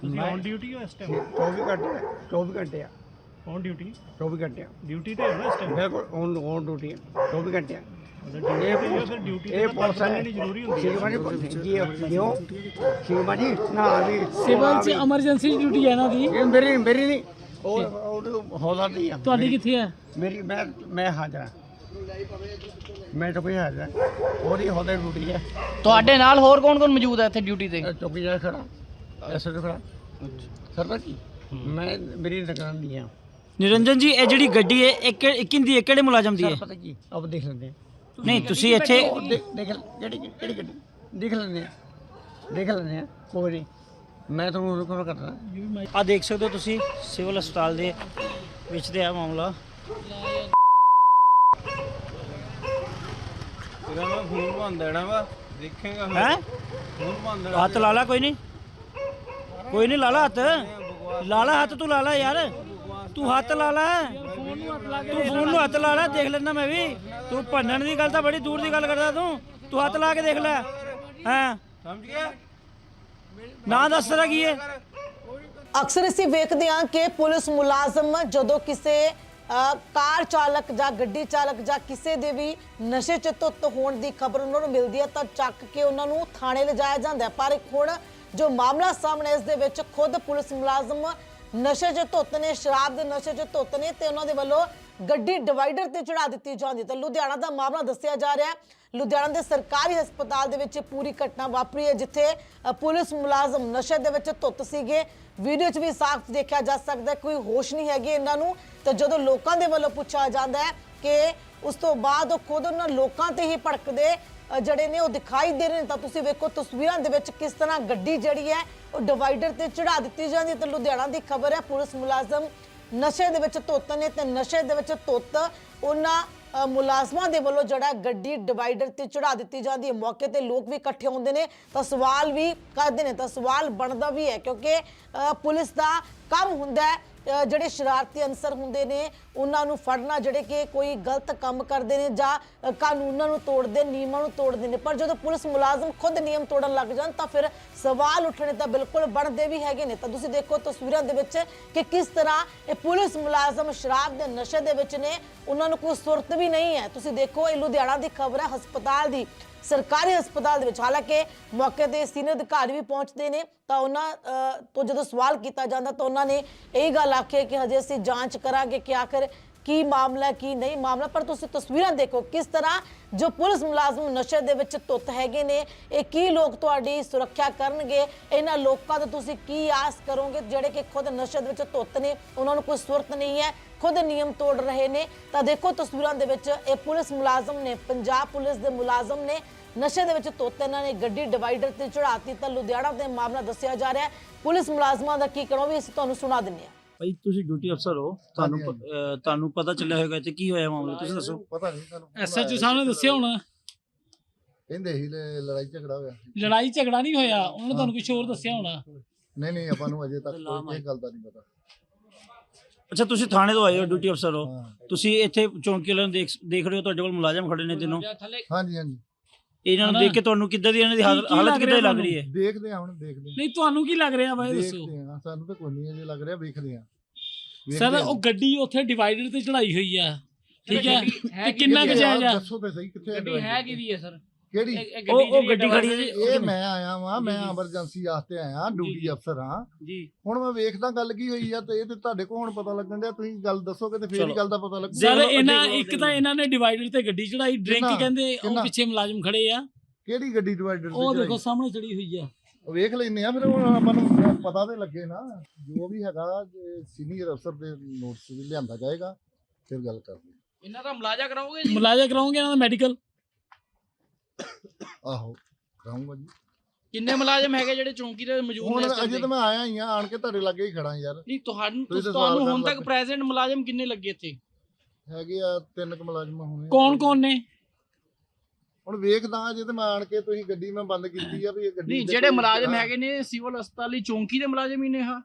ਤੁਸੀਂ ਔਨ ਡਿਊਟੀ ਹੋ ਇਸ ਟਾਈਮ 24 ਘੰਟੇ 24 ਘੰਟੇ ਆ। ਔਨ ਡਿਊਟੀ 24 ਘੰਟੇ ਆ। ਡਿਊਟੀ ਤੇ ਹੋ ਨਾ ਇਸ ਟਾਈਮ ਬਿਲਕੁਲ ਔਨ ਔਨ ਡਿਊਟੀ ਹੈ 24 ਘੰਟੇ ਆ। ਇਹ ਫਿਰ ਡਿਊਟੀ ਇਹ ਪੁਲਿਸ ਹੈ ਜ਼ਰੂਰੀ ਹੁੰਦੀ ਸ਼ਿਵਮਾਨੀ ਜੀ ਕਿਉਂ ਸ਼ਿਵਮਾਨੀ ਨਾ ਵੀ ਸਿਵਲ 'ਚ ਐਮਰਜੈਂਸੀ ਡਿਊਟੀ ਹੈ ਇਹਨਾਂ ਦੀ। ਇਹ ਮੇਰੀ ਮੇਰੀ ਨਹੀਂ। ਉਹ ਉਹ ਹੌਲਾ ਨਹੀਂ ਆ। ਤੁਹਾਡੀ ਕਿੱਥੇ ਹੈ ਮੇਰੀ ਮੈਂ ਮੈਂ ਹਾਜ਼ਰ ਹਾਂ। ਮੈਂ ਤਾਂ ਕੋਈ ਹਾਜ਼ਰ ਹਾਂ। ਉਹਦੀ ਹੌਲੇ ਡਿਊਟੀ ਹੈ ਤੁਹਾਡੇ ਨਾਲ ਹੋਰ ਕੌਣ ਕੌਣ ਮੌਜੂਦ ਹੈ ਇੱਥੇ ਡਿਊਟੀ ਤੇ? ਚੌਕੀ ਜਾ ਖੜਾ। ਐਸੇ ਖੜਾ। ਸਰਦਾਰ ਜੀ ਮੈਂ ਮੇਰੀ ਨਿਗਰਾਨੀ ਆ। ਨਿਰੰਜਨ ਜੀ ਇਹ ਜਿਹੜੀ ਗੱਡੀ ਹੈ ਇਹ ਕਿੰਦੀ ਹੈ? ਕਿਹੜੇ ਮੁਲਾਜ਼ਮ ਦੀ ਹੈ? ਪਤਾ ਕੀ? ਅਬ ਦੇਖ ਲੈਂਦੇ ਹਾਂ ਨਹੀਂ ਤੁਸੀਂ ਇੱਥੇ ਦੇਖ ਦੇਖ ਕਿਹੜੀ ਕਿਹੜੀ ਗੱਡੀ? ਦੇਖ ਲੈਂਦੇ ਹਾਂ ਦੇਖ ਲੈਂਦੇ ਹਾਂ ਕੋਈ ਨਹੀਂ। ਮੈਂ ਤੁਹਾਨੂੰ ਰਿਕਾਰਡ ਕਰਦਾ। ਆ ਦੇਖ ਸਕਦੇ ਹੋ ਤੁਸੀਂ ਸਿਵਲ ਹਸਪਤਾਲ ਦੇ ਵਿੱਚ ਤੇ ਆ ਮਾਮਲਾ। ਤੇਰਾ ਮੈਂ ਫੋਨ ਬੰਦ ਦੇਣਾ ਵਾ ਦੇਖੇਗਾ ਫਿਰ। ਹੈ? ਫੋਨ ਬੰਦ ਦੇਣਾ ਹੱਥ ਲਾ ਲਾ ਕੋਈ ਨਹੀਂ। ਕੋਈ ਨਹੀਂ ਲਾ ਲਾ ਹੱਥ। ਲਾ ਲਾ ਹੱਥ ਤੂੰ ਲਾ ਲਾ ਯਾਰ। ਤੂੰ ਹੱਥ ਲਾ ਲਾ। ਤੂੰ ਫੋਨ ਨੂੰ ਹੱਥ ਲਾ ਲਾ ਦੇਖ ਲੈਣਾ ਮੈਂ ਵੀ। ਤੂੰ ਭੰਨਣ ਦੀ ਗੱਲ ਤਾਂ ਬੜੀ ਦੂਰ ਦੀ ਗੱਲ ਕਰਦਾ ਤੂੰ। ਤੂੰ ਹੱਥ ਲਾ ਕੇ ਦੇਖ ਲੈ। ਹਾਂ? ਸਮਝ ਗਿਆ? ਨਾਂ ਦੱਸ ਤੇਰਾ ਕੀ ਹੈ? ਅਕਸਰ ਅਸੀਂ ਵੇਖਦੇ ਹਾਂ ਕਿ ਪੁਲਿਸ ਮੁਲਾਜ਼ਮ ਜਦੋਂ ਕਿਸੇ ਅ, ਕਾਰ ਚਾਲਕ ਜਾਂ ਗੱਡੀ ਚਾਲਕ ਜਾਂ ਕਿਸੇ ਦੇ ਵੀ ਨਸ਼ੇ 'ਚ ਧੁੱਤ ਹੋਣ ਦੀ ਖਬਰ ਉਹਨਾਂ ਨੂੰ ਮਿਲਦੀ ਹੈ ਤਾਂ ਚੱਕ ਕੇ ਉਹਨਾਂ ਨੂੰ ਥਾਣੇ ਲਿਜਾਇਆ ਜਾਂਦਾ ਹੈ। ਪਰ ਇੱਕ ਹੁਣ ਜੋ ਮਾਮਲਾ ਸਾਹਮਣੇ ਇਸ ਦੇ ਵਿੱਚ ਖੁਦ ਪੁਲਿਸ ਮੁਲਾਜ਼ਮ ਨਸ਼ੇ 'ਚ ਧੁੱਤ ਨੇ ਸ਼ਰਾਬ ਦੇ ਨਸ਼ੇ 'ਚ ਧੁੱਤ ਨੇ ਤੇ ਉਹਨਾਂ ਦੇ ਵੱਲੋਂ ਗੱਡੀ ਡਿਵਾਈਡਰ ਤੇ ਚੜਾ ਦਿੱਤੀ ਜਾਂਦੀ ਤਾਂ ਲੁਧਿਆਣਾ ਦਾ ਮਾਮਲਾ ਦੱਸਿਆ ਜਾ ਰਿਹਾ ਹੈ। ਲੁਧਿਆਣਾ ਦੇ ਸਰਕਾਰੀ ਹਸਪਤਾਲ ਦੇ ਵਿੱਚ ਇਹ ਪੂਰੀ ਘਟਨਾ ਵਾਪਰੀ ਹੈ, ਜਿੱਥੇ ਪੁਲਿਸ ਮੁਲਾਜ਼ਮ ਨਸ਼ੇ ਦੇ ਵਿੱਚ ਧੁੱਤ ਸੀਗੇ। ਵੀਡੀਓ 'ਚ ਵੀ ਸਾਫ਼ ਦੇਖਿਆ ਜਾ ਸਕਦਾ ਕੋਈ ਹੋਸ਼ ਨਹੀਂ ਹੈਗੀ ਇਹਨਾਂ ਨੂੰ। ਤਾਂ ਜਦੋਂ ਲੋਕਾਂ ਦੇ ਵੱਲੋਂ ਪੁੱਛਿਆ ਜਾਂਦਾ ਹੈ ਕਿ ਉਸ ਤੋਂ ਬਾਅਦ ਉਹ ਖੁਦ ਉਹਨਾਂ ਲੋਕਾਂ ਤੇ ਹੀ ਭੜਕਦੇ ਜਿਹੜੇ ਨੇ ਉਹ ਦਿਖਾਈ ਦੇ ਰਹੇ ਨੇ, ਤਾਂ ਤੁਸੀਂ ਵੇਖੋ ਤਸਵੀਰਾਂ ਦੇ ਵਿੱਚ ਕਿਸ ਤਰ੍ਹਾਂ ਗੱਡੀ ਜਿਹੜੀ ਹੈ, ਉਹ ਡਿਵਾਈਡਰ ਤੇ ਚੜਾ ਦਿੱਤੀ ਜਾਂਦੀ ਹੈ। ਤੇ ਲੁਧਿਆਣਾ ਦੀ ਖਬਰ ਹੈ, ਪੁਲਿਸ ਮੁਲਾਜ਼ਮ ਨਸ਼ੇ ਦੇ ਵਿੱਚ ਧੁੱਤ ਨੇ ਤੇ ਨਸ਼ੇ ਦੇ ਵਿੱਚ ਧੁੱਤ ਉਹਨਾਂ ਅ, ਮੁਲਾਜ਼ਮਾਂ ਦੇ ਵੱਲੋਂ ਜਿਹੜਾ ਗੱਡੀ ਡਿਵਾਈਡਰ ਤੇ ਚੜਾ ਦਿੱਤੀ ਜਾਂਦੀ ਹੈ। ਮੌਕੇ ਤੇ ਲੋਕ ਵੀ ਇਕੱਠੇ ਹੁੰਦੇ ਨੇ। ਤਾਂ ਸਵਾਲ ਵੀ ਕਰਦੇ ਨੇ। ਤਾਂ ਸਵਾਲ ਬਣਦਾ ਵੀ ਹੈ ਕਿਉਂਕਿ ਅ, ਪੁਲਿਸ ਦਾ ਕੰਮ ਹੁੰਦਾ ਹੈ ਜਿਹੜੇ ਸ਼ਰਾਰਤੀ ਅਨਸਰ ਹੁੰਦੇ ਨੇ, ਉਹਨਾਂ ਨੂੰ ਫੜਨਾ, ਜਿਹੜੇ ਕਿ ਕੋਈ ਗਲਤ ਕੰਮ ਕਰਦੇ ਨੇ ਜਾਂ ਕਾਨੂੰਨਾਂ ਨੂੰ ਤੋੜਦੇ, ਨਿਯਮਾਂ ਨੂੰ ਤੋੜਦੇ ਨੇ। ਪਰ ਜਦੋਂ ਪੁਲਿਸ ਮੁਲਾਜ਼ਮ ਖੁਦ ਨਿਯਮ ਤੋੜਨ ਲੱਗ ਜਾਣ, ਤਾਂ ਫਿਰ ਸਵਾਲ ਉੱਠਣੇ ਤਾਂ ਬਿਲਕੁਲ ਬਣਦੇ ਵੀ ਹੈਗੇ ਨੇ। ਤਾਂ ਤੁਸੀਂ ਦੇਖੋ ਤਸਵੀਰਾਂ ਦੇ ਵਿੱਚ ਕਿ ਕਿਸ ਤਰ੍ਹਾਂ ਇਹ ਪੁਲਿਸ ਮੁਲਾਜ਼ਮ ਸ਼ਰਾਬ ਦੇ ਨਸ਼ੇ ਦੇ ਵਿੱਚ ਨੇ। ਉਹਨਾਂ ਨੂੰ ਕੋਈ ਸੁਰਤ ਵੀ ਨਹੀਂ ਹੈ। ਤੁਸੀਂ ਦੇਖੋ ਇਹ ਲੁਧਿਆਣਾ ਦੀ ਖਬਰ ਹੈ, ਹਸਪਤਾਲ ਦੀ। ਸਰਕਾਰੀ ਹਸਪਤਾਲ ਦੇ ਵਿੱਚ। ਹਾਲਾਂਕਿ ਮੌਕੇ ਤੇ ਸੀਨੀਅਰ ਅਧਿਕਾਰੀ ਵੀ ਪਹੁੰਚਦੇ ਨੇ ਤਾਂ ਉਹਨਾਂ ਅ, ਤੋਂ ਜਦੋਂ ਸਵਾਲ ਕੀਤਾ ਜਾਂਦਾ ਤਾਂ ਉਹਨਾਂ ਨੇ ਇਹ ਗੱਲ ਆਖੀ ਕਿ ਹਜੇ ਅਸੀਂ ਜਾਂਚ ਕਰਾਂਗੇ ਕਿ ਆਖਰ ਕੀ ਮਾਮਲਾ ਕੀ ਨਹੀਂ ਮਾਮਲਾ, ਪਰ ਤੁਸੀਂ ਤਸਵੀਰਾਂ ਦੇਖੋ ਕਿਸ ਤਰ੍ਹਾਂ ਜੋ ਪੁਲਿਸ ਮੁਲਾਜ਼ਮ ਨਸ਼ੇ ਦੇ ਵਿੱਚ ਧੁੱਤ ਹੈਗੇ ਨੇ, ਇਹ ਕੀ ਲੋਕ ਤੁਹਾਡੀ ਸੁਰੱਖਿਆ ਕਰਨਗੇ, ਇਹਨਾਂ ਲੋਕਾਂ ਤੋਂ ਤੁਸੀਂ ਕੀ ਆਸ ਕਰੋਗੇ ਜਿਹੜੇ ਕਿ ਖੁਦ ਨਸ਼ੇ ਦੇ ਵਿੱਚ ਧੁੱਤ ਨੇ, ਉਹਨਾਂ ਨੂੰ ਕੋਈ ਸੁਰਤ ਨਹੀਂ ਹੈ, ਖੁਦ ਨਿਯਮ ਤੋੜ ਰਹੇ ਨੇ। ਤਾਂ ਦੇਖੋ ਤਸਵੀਰਾਂ ਦੇ ਵਿੱਚ ਇਹ ਪੁਲਿਸ ਮੁਲਾਜ਼ਮ ਨੇ, ਪੰਜਾਬ ਪੁਲਿਸ ਦੇ ਮੁਲਾਜ਼ਮ ਨੇ ਨਸ਼ੇ ਦੇ ਵਿੱਚ ਧੁੱਤ, ਇਹਨਾਂ ਨੇ ਗੱਡੀ ਡਿਵਾਈਡਰ ਤੇ ਚੜਾਤੀ ਤਾਂ ਲੁਧਿਆਣਾ ਦੇ ਮਾਮਲਾ ਦੱਸਿਆ ਜਾ ਰਿਹਾ ਹੈ। ਪੁਲਿਸ ਮੁਲਾਜ਼ਮਾਂ ਦਾ ਕੀ ਕਹਿਣਾ ਵੀ ਅਸੀਂ ਤੁਹਾਨੂੰ ਸੁਣਾ ਦਿੰਦੇ ਹਾਂ। ਭਾਈ ਤੁਸੀਂ ਡਿਊਟੀ ਅਫਸਰ ਹੋ ਤੁਹਾਨੂੰ ਪ- ਹਾਂਜੀ, ਅਹ ਤੁਹਾਨੂੰ ਪਤਾ ਚੱਲਿਆ ਹੋਵੇਗਾ ਤੇ ਕੀ ਹੋਇਆ ਮਾਮਲਾ ਤੁਸੀਂ ਦੱਸੋ। ਪਤਾ ਨਹੀਂ ਤੁਹਾਨੂੰ ਐਸਐਚਓ ਸਾਹਿਬ ਨੇ ਦੱਸਿਆ ਹੋਣਾ। ਕਹਿੰਦੇ ਸੀ ਲ- ਲੜਾਈ ਝਗੜਾ ਹੋਇਆ। ਲੜਾਈ ਝਗੜਾ ਨਹੀਂ ਹੋਇਆ ਉਹਨਾਂ ਨੇ ਤੁਹਾਨੂੰ ਕੁਝ ਹੋਰ ਦੱਸਿਆ ਹੋਣਾ? ਨਹੀਂ ਨਹੀਂ ਆਪਾਂ ਨੂੰ ਅਜੇ ਤੱਕ ਕੋਈ ਇਹ ਗੱਲ ਦਾ ਨਹੀਂ ਪਤਾ। ਅੱਛਾ ਤੁਸੀਂ ਥਾਣੇ ਤੋਂ ਆਏ ਹੋ ਡਿਊਟੀ ਅਫਸਰ ਹੋ। ਹਾਂ। ਤੁਸੀਂ ਇੱਥੇ ਚੌਂਕੀ ਵਾਲਿਆਂ ਨੂੰ ਦੇਖ ਦੇਖ ਰਹੇ ਹੋ ਤੁਹਾਡੇ ਕੋਲ ਮੁਲਾਜ਼ਮ ਖੜੇ ਨੇ ਤਿੰਨੋਂ ਹਾਂਜੀ ਹਾਂਜੀ। ਇਹਨਾਂ ਨੂੰ ਦੇਖ ਕੇ ਤੁਹਾਨੂੰ ਕਿੱਦਾਂ ਦੀ ਇਹਨਾਂ ਦੀ ਹਾਲ- ਕੀ- ਕੀ ਹਾਲਤ ਲੱਗ ਕਿੱਦਾਂ ਦੀ ਲੱਗ ਰਹੀ ਹੈ? ਦੇਖਦੇ ਆ ਹੁਣ ਦੇਖਦੇ ਆ। ਨਹੀਂ ਤੁਹਾਨੂੰ ਕੀ ਲੱਗ ਰਿਹਾ ਵਾ ਇਹ ਦੱਸੋ? ਦੇਖਦੇ ਆ। ਸਾਨੂੰ ਤਾਂ ਕੋਈ ਨਹੀਂ ਅਜੇ ਲੱਗ ਰਿਹਾ ਵੇਖਦੇ ਆ ਸਰ ਉਹ ਗੱਡੀ ਉੱਥੇ ਡਿਵਾਈਡਰ ਤੇ ਚੜਾਈ ਹੋਈ ਆ। ਠੀਕ ਹੈ? ਤੇ ਕਿੰਨਾ ਕੁ? ਜਾਇਜ਼ ਆ? ਦੱਸੋ ਤੇ ਸਹੀ ਕਿੱਥੇ ਗੱਡੀ ਹੈ ਕਿਹਦੀ ਹੈ ਸਰ। ਕਿਹੜੀ? ਉਹ ਉਹ ਗੱਡੀ ਖੜੀ ਹੈ ਜੀ ਇਹ ਮੈਂ ਆਇਆ ਵਾਂ ਮੈਂ ਐਮਰਜੈਂਸੀ ਵਾਸਤੇ ਆਇਆ ਡਿਊਟੀ ਅਫਸਰ ਹਾਂ। ਜੀ। ਹੁਣ ਮੈਂ ਵੇਖਦਾ ਗੱਲ ਕੀ ਹੋਈ ਆ ਤੇ ਇਹ ਤੇ ਤੁਹਾਡੇ ਕੋਲ ਹੁਣ ਪਤਾ ਲੱਗਣ ਡਿਆ ਤੁਸੀਂ ਗੱਲ ਦੱਸੋਗੇ ਤੇ ਫੇਰ ਹੀ। ਗੱਲ ਦਾ ਪਤਾ ਲੱਗੂ। ਸਰ ਇਹਨਾਂ ਇੱਕ ਤਾਂ। ਇਹਨਾਂ ਨੇ ਡਿਵਾਈਡਰ ਤੇ ਗੱਡੀ ਚੜਾਈ ਡਰਿੰਕ? ਕਹਿੰਦੇ ਉਹ? ਪਿੱਛੇ ਮੁਲਾਜ਼ਮ ਖੜੇ ਆ। ਕਿਹੜੀ ਗੱਡੀ ਡਿਵਾਈਡਰ ਉਹ ਦੇਖੋ ਸਾਹਮਣੇ ਚੜੀ ਹੋਈ ਆ। ਵੇਖ ਲੈਨੇ ਆ ਫਿਰ ਹੁਣ ਆਪਾਂ ਨੂੰ ਪਤਾ ਤੇ ਲੱਗੇ ਨਾ ਜੋ ਵੀ ਹੈਗਾ ਸੀਨੀਅਰ ਅਫਸਰ ਦੇ ਨੋਟਿਸ ਵੀ ਲਿਆਂਦਾ ਜਾਏਗਾ ਫਿਰ ਗੱਲ ਕਰਦੇ ਇਹਨਾਂ ਦਾ ਮੁਲਾਜ਼ਾ ਕਰਾਓਗੇ ਜੀ? ਮੁਲਾਜ਼ਾ ਕਰਾਉਂਗੇ ਇਹਨਾਂ ਦਾ ਮੈਡੀਕਲ। ਆਹੋ ਕਰਾਉਂਗਾ ਜੀ। ਕਿੰਨੇ ਮੁਲਾਜ਼ਮ ਹੈਗੇ ਜਿਹੜੇ ਚੌਂਕੀ ਦੇ ਮੌਜੂਦ ਨੇ ਹੁਣ ਅਜੇ ਤੇ? ਮੈਂ ਆਇਆ ਹੀ ਆ ਆਣ ਕੇ ਤੁਹਾਡੇ ਲਾਗੇ ਹੀ ਖੜਾ ਯਾਰ। ਨਹੀਂ ਤੁਹਾਨੂੰ ਤੁਸੀਂ ਤੁਹਾਨੂੰ ਹੁਣ ਤੱਕ ਪ੍ਰੈਜ਼ੈਂਟ ਮੁਲਾਜ਼ਮ ਕਿੰਨੇ ਲੱਗੇ ਇੱਥੇ? ਹੈਗੇ ਆ ਤਿੰਨ ਕੁ ਮੁਲਾਜ਼ਮ ਹੋਣੇ ਕੌਣ ਕੌਣ ਨੇ? ਹੁਣ ਵੇਖਦਾ ਅਜੇ ਤੇ ਮੈਂ ਆਣ ਕੇ ਤੁਸੀਂ ਗੱਡੀ ਮੈਂ ਬੰਦ ਕੀਤੀ ਆ ਵੀ ਇਹ ਗੱਡੀ ਨਹੀਂ ਦੇ ਜਿਹੜੇ ਕੋਈ- ਮੁਲਾਜ਼ਮ ਹੈਗੇ ਨੇ ਸਿਵਲ ਹਸਪਤਾਲ ਦੀ ਚੌਂਕੀ ਦੇ ਮੁਲਾਜ਼ਮ ਹੀ ਨੇ ਹਾਂ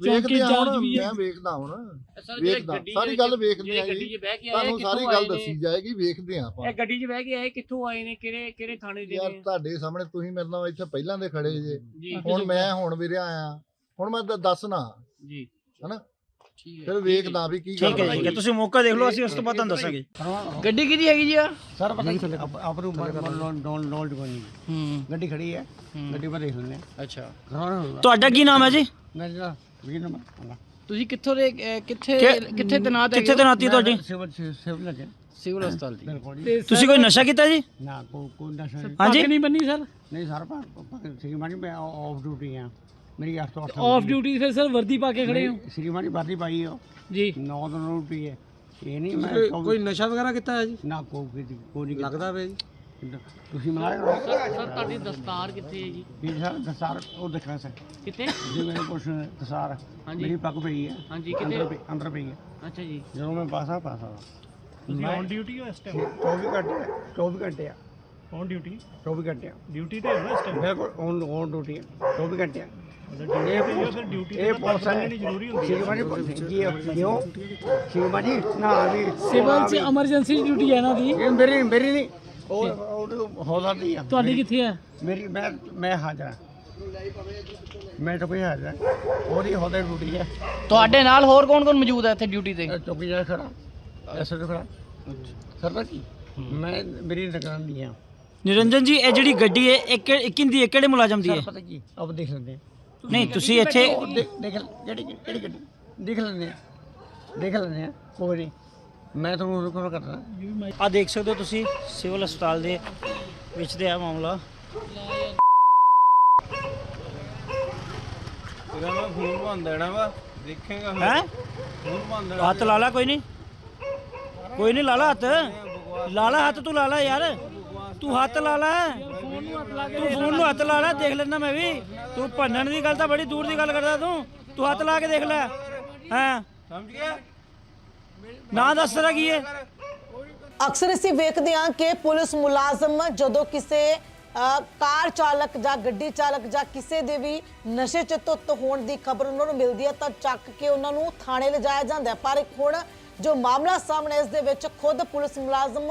ਵੇਖਦੇ ਆ ਹੁਣ ਵੀ। ਮੈਂ ਵੇਖਦਾ ਹੁਣ। ਸਰ ਵੇਖਦਾ। ਸਾਰੀ ਗੱਲ ਵੇਖਦੇ ਆ ਗੱਡੀ ਜੀ। 'ਚ ਬਹਿ ਕੇ ਆਏ ਤੁਹਾਨੂੰ ਕਿੱਥੋਂ ਸਾਰੀ ਗੱਲ? ਦੱਸੀ ਜਾਏਗੀ ਵੇਖਦੇ ਆ ਆਪਾਂ। ਇਹ ਗੱਡੀ 'ਚ ਬਹਿ ਕੇ ਆਏ ਕਿੱਥੋਂ ਆਏ ਨੇ? ਕਿਹੜੇ ਕਿਹੜੇ ਥਾਣੇ ਦੇ ਯਾਰ ਨੇ? ਤੁਹਾਡੇ ਸਾਹਮਣੇ ਤੁਸੀਂ ਮੇਰੇ ਨਾਲ ਇੱਥੇ ਪਹਿਲਾਂ ਦੇ ਖੜੇ ਜੇ। ਜੀ। ਹੁਣ ਮੈਂ ਹੁਣ ਵੀਰੇ ਆਇਆ। ਹੁਣ ਮੈਂ ਦੱਸਣਾ। ਜੀ। ਹਨਾ? ਠੀਕ ਹੈ। ਫਿਰ ਵੇਖਦਾ ਵੀ ਕੀ ਠੀਕ ਹੈ ਠੀਕ ਹੈ ਤੁਸੀਂ ਮੌਕਾ ਦੇਖ ਲਓ ਅਸੀਂ ਉਸ ਤੋਂ ਬਾਅਦ ਤੁਹਾਨੂੰ ਦੱਸਾਂਗੇ। ਗੱਡੀ ਕਿਹਦੀ ਹੈਗੀ ਜੀ ਆ? ਸਰ ਪਤਾ ਨਹੀਂ ਆਪ ਨੂੰ ਨੋਲ ਨੋਲ ਕੋਈ ਹੂੰ। ਗੱਡੀ ਖੜੀ ਹੈ। ਗੱਡੀ ਪਰ ਦੇਖ ਲੈਂਦੇ ਅੱਛਾ। ਹਾਂ ਤੁਹਾਡਾ ਕੀ ਨਾਮ ਹੈ ਜੀ? ਮੈਂ ਜਿਹੜਾ ਵੀ ਨੰਬਰ। ਤੁਸੀਂ ਕਿੱਥੋਂ ਦੇ ਕਿੱਥੇ ਕਿੱਥੇ ਤੈਨਾਤ ਕਿੱਥੇ ਹੈਗੇ ਤੈਨਾਤੀ ਹੈ ਤੁਹਾਡੀ ਸਿਵਲ ਸਿਵਲ ਲੱਗੇ ਸਿਵਲ ਹਸਪਤਾਲ ਦੀ। ਤੁਸੀਂ ਕੋਈ ਨਸ਼ਾ ਕੀਤਾ ਜੀ? ਨਾ ਕੋਈ ਨਸ਼ਾ ਨਹੀਂ ਹਾਂਜੀ। ਨਹੀਂ ਬੰਨੀ ਸਰ। ਨਹੀਂ ਸਰ ਪਰ ਸ਼੍ਰੀਮਾਨੀ ਮੈਂ ਆਫ ਡਿਊਟੀ ਆ ਮੇਰੀ 8 ਤੋਂ 8 ਆਫ ਡਿਊਟੀ ਫਿਰ ਸਰ ਵਰਦੀ ਪਾ ਕੇ ਖੜੇ ਹੋ? ਸ਼੍ਰੀਮਾਨੀ ਵਰਦੀ ਪਾਈ ਹੋ ਜੀ। 9 ਤੋਂ ਡਿਊਟੀ ਹੈ ਇਹ ਨਹੀਂ ਮੈਂ ਕੋਈ ਨਸ਼ਾ ਵਗੈਰਾ ਕੀਤਾ ਹੈ ਜੀ? ਨਾ ਕੋ ਕੋਈ ਨਹੀਂ ਲੱਗਦਾ ਵੇ ਜੀ? ਤੁਸੀਂ ਮਨਾਇਆ ਸਰ ਸਰ ਤੁਹਾਡੀ ਦਸਤਾਰ ਕਿੱਥੇ ਹੈ ਜੀ? ਵੀ ਸਰ ਦਸਾਰ ਉਹ ਦੇਖਣਾ ਸਰ। ਕਿੱਥੇ? ਜੇ ਮੇਰੇ ਕੋਲ ਦਸਾਰ ਹਾਂਜੀ। ਮੇਰੀ ਪੱਗ ਪਈ ਹੈ ਹਾਂਜੀ ਕਿੱਥੇ? ਅੰਦਰ ਪਈ ਹੈ ਅੱਛਾ ਜੀ। ਜਦੋਂ ਮੈਂ ਪਾਸਾ ਪਾਸਾ। ਤੁਸੀਂ ਔਨ ਡਿਊਟੀ ਹੋ ਇਸ ਟਾਈਮ 24 ਘੰਟੇ 24 ਘੰਟੇ ਆ। ਔਨ ਡਿਊਟੀ 24 ਘੰਟੇ ਡਿਊਟੀ ਤੇ ਹੋ ਨਾ ਇਸ ਟਾਈਮ ਬਿਲਕੁਲ ਔਨ ਔਨ ਡਿਊਟੀ ਹੈ 24 ਘੰਟੇ ਆ। ਇਹ ਡਿਊਟੀ ਇਹ ਪੁਲਿਸ ਪਰਸਨ ਹੈ ਨਹੀਂ ਜ਼ਰੂਰੀ ਹੁੰਦੀ ਸ਼ਿਵਮਾਨੀ ਜੀ ਕਿਉਂ? ਸ਼ਿਵਮਾਨੀ ਨਾ ਵੀ ਸਿਵਲ 'ਚ ਐਮਰਜੈਂਸੀ ਡਿਊਟੀ ਹੈ ਇਹਨਾਂ ਦੀ। ਇਹ ਮੇਰੀ ਮੇਰੀ ਨਹੀਂ ਉਹ ਉਹ ਉਹ ਹੌਲਾ ਨਹੀਂ ਆ ਤੁਹਾਡੀ ਕਿੱਥੇ ਆ? ਮੇਰੀ ਮੈਂ ਮੈਂ ਹਾਜ਼ਰ ਹਾਂ। ਮੈਂ ਤਾਂ ਕੋਈ ਹਾਜ਼ਰ ਹਾਂ। ਉਹਦੀ ਹੌਲੇ ਡਿਊਟੀ ਹੈ। ਤੁਹਾਡੇ ਨਾਲ ਹੋਰ ਕੌਣ ਕੌਣ ਮੌਜੂਦ ਹੈ ਇੱਥੇ ਡਿਊਟੀ ਤੇ? ਇਹ ਚੌਕੀਦਾਰ ਖੜਾ। ਐਸੇ ਤੋਂ ਖੜਾ। ਸਰਦਾਰ ਜੀ ਮੈਂ ਮੇਰੀ ਨਿਗਰਾਨੀ ਆ ਨਿਰੰਜਨ ਜੀ ਇਹ ਜਿਹੜੀ ਗੱਡੀ ਹੈ ਇਹ ਕਿ- ਇਹ ਕਿੰਦੀ ਹੈ? ਕਿਹੜੇ ਮੁਲਾਜ਼ਮ ਦੀ ਹੈ? ਸਰ ਪਤਾ ਕੀ? ਆਪ ਦੇਖ ਲੈਂਦੇ ਹਾਂ। ਨਹੀਂ ਤੁਸੀਂ ਇੱਥੇ ਉਹ ਦੇਖ ਦੇਖ ਕਿਹੜੀ ਕਿਹੜੀ ਗੱਡੀ ਦੇਖ ਲੈਂਦੇ ਆ। ਦੇਖ ਲੈਂਦੇ ਆ। ਕੋਈ ਨਹੀਂ। ਮੈਂ ਤੁਹਾਨੂੰ ਰੁਕੋ ਕਰਦਾ। ਆ ਦੇਖ ਸਕਦੇ ਹੋ ਤੁਸੀਂ ਸਿਵਲ ਹਸਪਤਾਲ ਦੇ ਵਿੱਚ ਤੇ ਆ ਮਾਮਲਾ। ਤੇਰਾ ਮੈਂ ਫੋਨ ਬੰਦ ਦੇਣਾ ਵਾ ਦੇਖੇਗਾ ਹੈ? ਫੋਨ ਬੰਦ ਦੇਣਾ ਹੱਥ ਲਾ ਲਾ ਕੋਈ ਨਹੀਂ। ਕੋਈ ਨਹੀਂ ਲਾ ਲਾ ਹੱਥ। ਲਾ ਲਾ ਹੱਥ ਤੂੰ ਲਾ ਲਾ ਯਾਰ। ਤੂੰ ਹੱਥ ਲਾ ਲਾ। ਤੂੰ ਫੋਨ ਨੂੰ ਹੱਥ ਲਾ ਲਾ ਦੇਖ ਲੈਣਾ ਮੈਂ ਵੀ। ਤੂੰ ਭੰਨਣ ਦੀ ਗੱਲ ਤਾਂ ਬੜੀ ਦੂਰ ਦੀ ਗੱਲ ਕਰਦਾ ਤੂੰ। ਤੂੰ ਹੱਥ ਲਾ ਕੇ ਦੇਖ ਲੈ। ਹਾਂ? ਸਮਝ ਗਿਆ? ਨਾ ਦੱਸ ਤੇਰਾ ਕੀ ਹੈ ਅਕਸਰ ਅਸੀਂ ਵੇਖਦੇ ਹਾਂ ਕਿ ਪੁਲਿਸ ਮੁਲਾਜ਼ਮ ਜਦੋਂ ਕਿਸੇ ਕਾਰ ਚਾਲਕ ਜਾਂ ਗੱਡੀ ਚਾਲਕ ਜਾਂ ਕਿਸੇ ਦੇ ਵੀ ਨਸ਼ੇ 'ਚ ਧੁੱਤ ਹੋਣ ਦੀ ਖਬਰ ਉਹਨਾਂ ਨੂੰ ਮਿਲਦੀ ਹੈ ਤਾਂ ਚੱਕ ਕੇ ਉਹਨਾਂ ਨੂੰ ਥਾਣੇ ਲਿਜਾਇਆ ਜਾਂਦਾ ਪਰ ਇੱਕ ਹੁਣ ਜੋ ਮਾਮਲਾ ਸਾਹਮਣੇ ਇਸ ਦੇ ਵਿੱਚ ਖੁਦ ਪੁਲਿਸ ਮੁਲਾਜ਼ਮ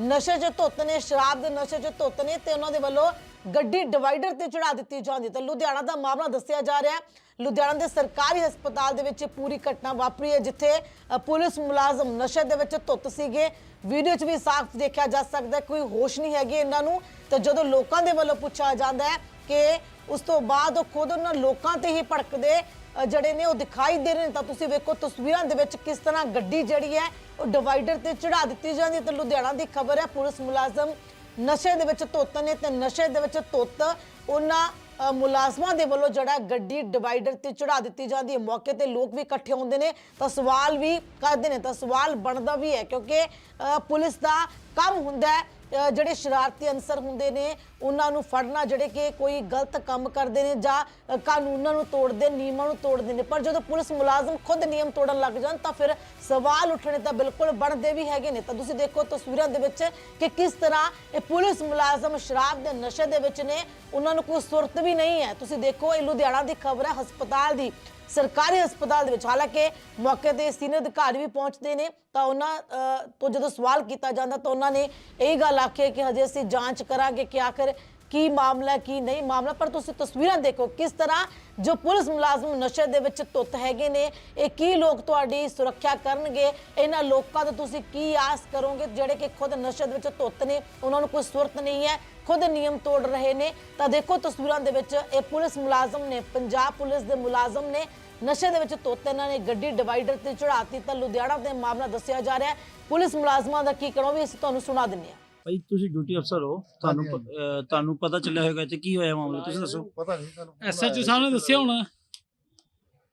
ਨਸ਼ੇ 'ਚ ਧੁੱਤ ਨੇ ਸ਼ਰਾਬ ਦੇ ਨਸ਼ੇ 'ਚ ਧੁੱਤ ਨੇ ਤੇ ਉਹਨਾਂ ਦੇ ਵੱਲੋਂ ਗੱਡੀ ਡਿਵਾਈਡਰ ਤੇ ਚੜਾ ਦਿੱਤੀ ਜਾਂਦੀ ਹੈ। ਤਾਂ ਲੁਧਿਆਣਾ ਦਾ ਮਾਮਲਾ ਦੱਸਿਆ ਜਾ ਰਿਹਾ ਹੈ। ਲੁਧਿਆਣਾ ਦੇ ਸਰਕਾਰੀ ਹਸਪਤਾਲ ਦੇ ਵਿੱਚ ਪੂਰੀ ਘਟਨਾ ਵਾਪਰੀ ਹੈ ਜਿੱਥੇ ਅ, ਪੁਲਿਸ ਮੁਲਾਜ਼ਮ ਨਸ਼ੇ ਦੇ ਵਿੱਚ ਧੁੱਤ ਸੀਗੇ। ਵੀਡੀਓ 'ਚ ਵੀ ਸਾਫ਼ ਦੇਖਿਆ ਜਾ ਸਕਦਾ ਹੈ, ਕੋਈ ਹੋਸ਼ ਨਹੀਂ ਹੈਗੀ ਇਹਨਾਂ ਨੂੰ। ਤੇ ਜਦੋਂ ਲੋਕਾਂ ਦੇ ਵੱਲੋਂ ਪੁੱਛਿਆ ਜਾਂਦਾ ਹੈ ਕਿ ਉਸ ਤੋਂ ਬਾਅਦ ਉਹ ਖੁਦ ਉਹਨਾਂ ਲੋਕਾਂ ਤੇ ਹੀ ਭੜਕਦੇ ਅ, ਜਿਹੜੇ ਨੇ ਉਹ ਦਿਖਾਈ ਦੇ ਰਹੇ ਨੇ ਤਾਂ ਤੁਸੀਂ ਵੇਖੋ ਤਸਵੀਰਾਂ ਦੇ ਵਿੱਚ ਕਿਸ ਤਰ੍ਹਾਂ ਗੱਡੀ ਜਿਹੜੀ ਹੈ ਡਿਵਾਈਡਰ ਤੇ ਚੜਾ ਦਿੱਤੀ ਜਾਂਦੀ ਹੈ ਤੇ ਲੁਧਿਆਣਾ ਦੀ ਖਬਰ ਹੈ ਪੁਲਿਸ ਮੁਲਾਜ਼ਮ ਨਸ਼ੇ ਦੇ ਵਿੱਚ ਧੁੱਤ ਨੇ ਤੇ ਨਸ਼ੇ ਦੇ ਵਿੱਚ ਧੁੱਤ। ਉਹਨਾਂ ਅ, ਮੁਲਾਜ਼ਮਾਂ ਦੇ ਵੱਲੋਂ ਜਿਹੜਾ ਗੱਡੀ ਡਿਵਾਈਡਰ ਤੇ ਚੜਾ ਦਿੱਤੀ ਜਾਂਦੀ ਹੈ। ਮੌਕੇ ਤੇ ਲੋਕ ਵੀ ਇਕੱਠੇ ਹੁੰਦੇ ਨੇ। ਤਾਂ ਸਵਾਲ ਵੀ ਕਰਦੇ ਨੇ ਤਾਂ ਸਵਾਲ ਬਣਦਾ ਵੀ ਹੈ ਕਿਉਂਕਿ ਅ, ਪੁਲਿਸ ਦਾ ਕੰਮ ਹੁੰਦਾ ਹੈ ਜਿਹੜੇ ਸ਼ਰਾਰਤੀ ਅਨਸਰ ਹੁੰਦੇ ਨੇ, ਉਹਨਾਂ ਨੂੰ ਫੜਨਾ, ਜਿਹੜੇ ਕਿ ਕੋਈ ਗਲਤ ਕੰਮ ਕਰਦੇ ਨੇ ਜਾਂ ਕਾਨੂੰਨਾਂ ਨੂੰ ਤੋੜਦੇ, ਨਿਯਮਾਂ ਨੂੰ ਤੋੜਦੇ ਨੇ। ਪਰ ਜਦੋਂ ਪੁਲਿਸ ਮੁਲਾਜ਼ਮ ਖੁਦ ਨਿਯਮ ਤੋੜਨ ਲੱਗ ਜਾਣ, ਤਾਂ ਫਿਰ ਸਵਾਲ ਉੱਠਣੇ ਤਾਂ ਬਿਲਕੁਲ ਬਣਦੇ ਵੀ ਹੈਗੇ ਨੇ। ਤਾਂ ਤੁਸੀਂ ਦੇਖੋ ਤਸਵੀਰਾਂ ਦੇ ਵਿੱਚ ਕਿ ਕਿਸ ਤਰ੍ਹਾਂ ਇਹ ਪੁਲਿਸ ਮੁਲਾਜ਼ਮ ਸ਼ਰਾਬ ਦੇ ਨਸ਼ੇ ਦੇ ਵਿੱਚ ਨੇ। ਉਹਨਾਂ ਨੂੰ ਕੋਈ ਸੁਰਤ ਵੀ ਨਹੀਂ ਹੈ। ਤੁਸੀਂ ਦੇਖੋ, ਇਹ ਲੁਧਿਆਣਾ ਦੀ ਖਬਰ ਹੈ, ਹਸਪਤਾਲ ਦੀ। ਸਰਕਾਰੀ ਹਸਪਤਾਲ ਦੇ ਵਿੱਚ। ਹਾਲਾਂਕਿ ਮੌਕੇ ਤੇ ਸੀਨੀਅਰ ਅਧਿਕਾਰੀ ਵੀ ਪਹੁੰਚਦੇ ਨੇ ਤਾਂ ਉਹਨਾਂ ਅ, ਤੋਂ ਜਦੋਂ ਸਵਾਲ ਕੀਤਾ ਜਾਂਦਾ ਤਾਂ ਉਹਨਾਂ ਨੇ ਇਹ ਗੱਲ ਆਖੀ ਕਿ ਹਜੇ ਅਸੀਂ ਜਾਂਚ ਕਰਾਂਗੇ ਕਿ ਆਖਰ ਕੀ ਮਾਮਲਾ, ਕੀ ਨਹੀਂ ਮਾਮਲਾ, ਪਰ ਤੁਸੀਂ ਤਸਵੀਰਾਂ ਦੇਖੋ ਕਿਸ ਤਰ੍ਹਾਂ ਜੋ ਪੁਲਿਸ ਮੁਲਾਜ਼ਮ ਨਸ਼ੇ ਦੇ ਵਿੱਚ ਧੁੱਤ ਹੈਗੇ ਨੇ, ਇਹ ਕੀ ਲੋਕ ਤੁਹਾਡੀ ਸੁਰੱਖਿਆ ਕਰਨਗੇ, ਇਹਨਾਂ ਲੋਕਾਂ ਤੋਂ ਤੁਸੀਂ ਕੀ ਆਸ ਕਰੋਗੇ ਜਿਹੜੇ ਕਿ ਖੁਦ ਨਸ਼ੇ ਦੇ ਵਿੱਚ ਧੁੱਤ ਨੇ, ਉਹਨਾਂ ਨੂੰ ਕੋਈ ਸੁਰਤ ਨਹੀਂ ਹੈ, ਖੁਦ ਨਿਯਮ ਤੋੜ ਰਹੇ ਨੇ। ਤਾਂ ਦੇਖੋ ਤਸਵੀਰਾਂ ਦੇ ਵਿੱਚ ਇਹ ਪੁਲਿਸ ਮੁਲਾਜ਼ਮ ਨੇ, ਪੰਜਾਬ ਪੁਲਿਸ ਦੇ ਮੁਲਾਜ਼ਮ ਨੇ ਨਸ਼ੇ ਦੇ ਵਿੱਚ ਧੁੱਤ, ਇਹਨਾਂ ਨੇ ਗੱਡੀ ਡਿਵਾਈਡਰ ਤੇ ਚੜਾਤੀ ਤਾਂ ਲੁਧਿਆਣਾ ਦੇ ਮਾਮਲਾ ਦੱਸਿਆ ਜਾ ਰਿਹਾ ਹੈ। ਪੁਲਿਸ ਮੁਲਾਜ਼ਮਾਂ ਦਾ ਕੀ ਕਹਿਣਾ ਵੀ ਅਸੀਂ ਤੁਹਾਨੂੰ ਸੁਣਾ ਦਿੰਦੇ ਹਾਂ। ਭਾਈ ਤੁਸੀਂ ਡਿਊਟੀ ਅਫਸਰ ਹੋ ਤੁਹਾਨੂੰ ਪ- ਅਹ ਤੁਹਾਨੂੰ ਪਤਾ ਚੱਲਿਆ ਹੋਵੇਗਾ ਤੇ ਕੀ ਹੋਇਆ ਮਾਮਲਾ ਤੁਸੀਂ ਦੱਸੋ। ਪਤਾ ਨਹੀਂ ਤੁਹਾਨੂੰ ਐਸਐਚਓ ਸਾਹਿਬ ਨੇ ਦੱਸਿਆ ਹੋਣਾ।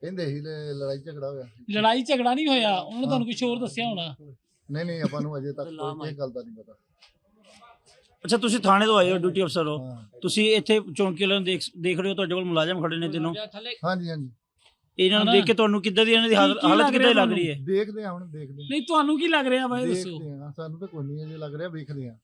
ਕਹਿੰਦੇ ਸੀ ਲ- ਲੜਾਈ ਝਗੜਾ ਹੋਇਆ। ਲੜਾਈ ਝਗੜਾ ਨਹੀਂ ਹੋਇਆ ਉਹਨਾਂ ਨੇ ਤੁਹਾਨੂੰ ਕੁਝ ਹੋਰ ਦੱਸਿਆ ਹੋਣਾ। ਨਹੀਂ ਨਹੀਂ ਆਪਾਂ ਨੂੰ ਅਜੇ ਤੱਕ ਕੋਈ ਇਹ ਗੱਲ ਦਾ ਨਹੀਂ ਪਤਾ। ਅੱਛਾ ਤੁਸੀਂ ਥਾਣੇ ਤੋਂ ਆਏ ਹੋ ਡਿਊਟੀ ਅਫਸਰ ਹੋ। ਹਾਂ। ਤੁਸੀਂ ਇੱਥੇ ਚੌਂਕੀ ਵਾਲਿਆਂ ਨੂੰ ਦੇਖ ਦੇਖ ਰਹੇ ਹੋ ਤੁਹਾਡੇ ਕੋਲ ਮੁਲਾਜ਼ਮ ਖੜੇ ਨੇ ਤਿੰਨੋਂ ਹਾਂਜੀ ਹਾਂਜੀ। ਇਹਨਾਂ ਨੂੰ ਦੇਖ ਕੇ ਤੁਹਾਨੂੰ ਕਿੱਦਾਂ ਦੀ ਇਹਨਾਂ ਦੀ ਹਾਲ- ਕੀ- ਕੀ ਹਾਲਤ ਲੱਗ ਕਿੱਦਾਂ ਦੀ ਰਿਹਾ ਲੱਗ ਰਹੀ ਹੈ? ਦੇਖਦੇ ਆ ਹੁਣ ਦੇਖਦੇ ਆ ਨਹੀਂ ਤੁਹਾਨੂੰ ਕੀ ਲੱਗ ਰਿਹਾ ਵਾ ਇਹ ਦੱਸੋ। ਦੇਖਦੇ ਆ ਸਾਨੂੰ ਤਾਂ ਕੋਈ ਨਹੀਂ ਅਜੇ ਲੱਗ ਰਿਹਾ ਵੇਖਦੇ ਆ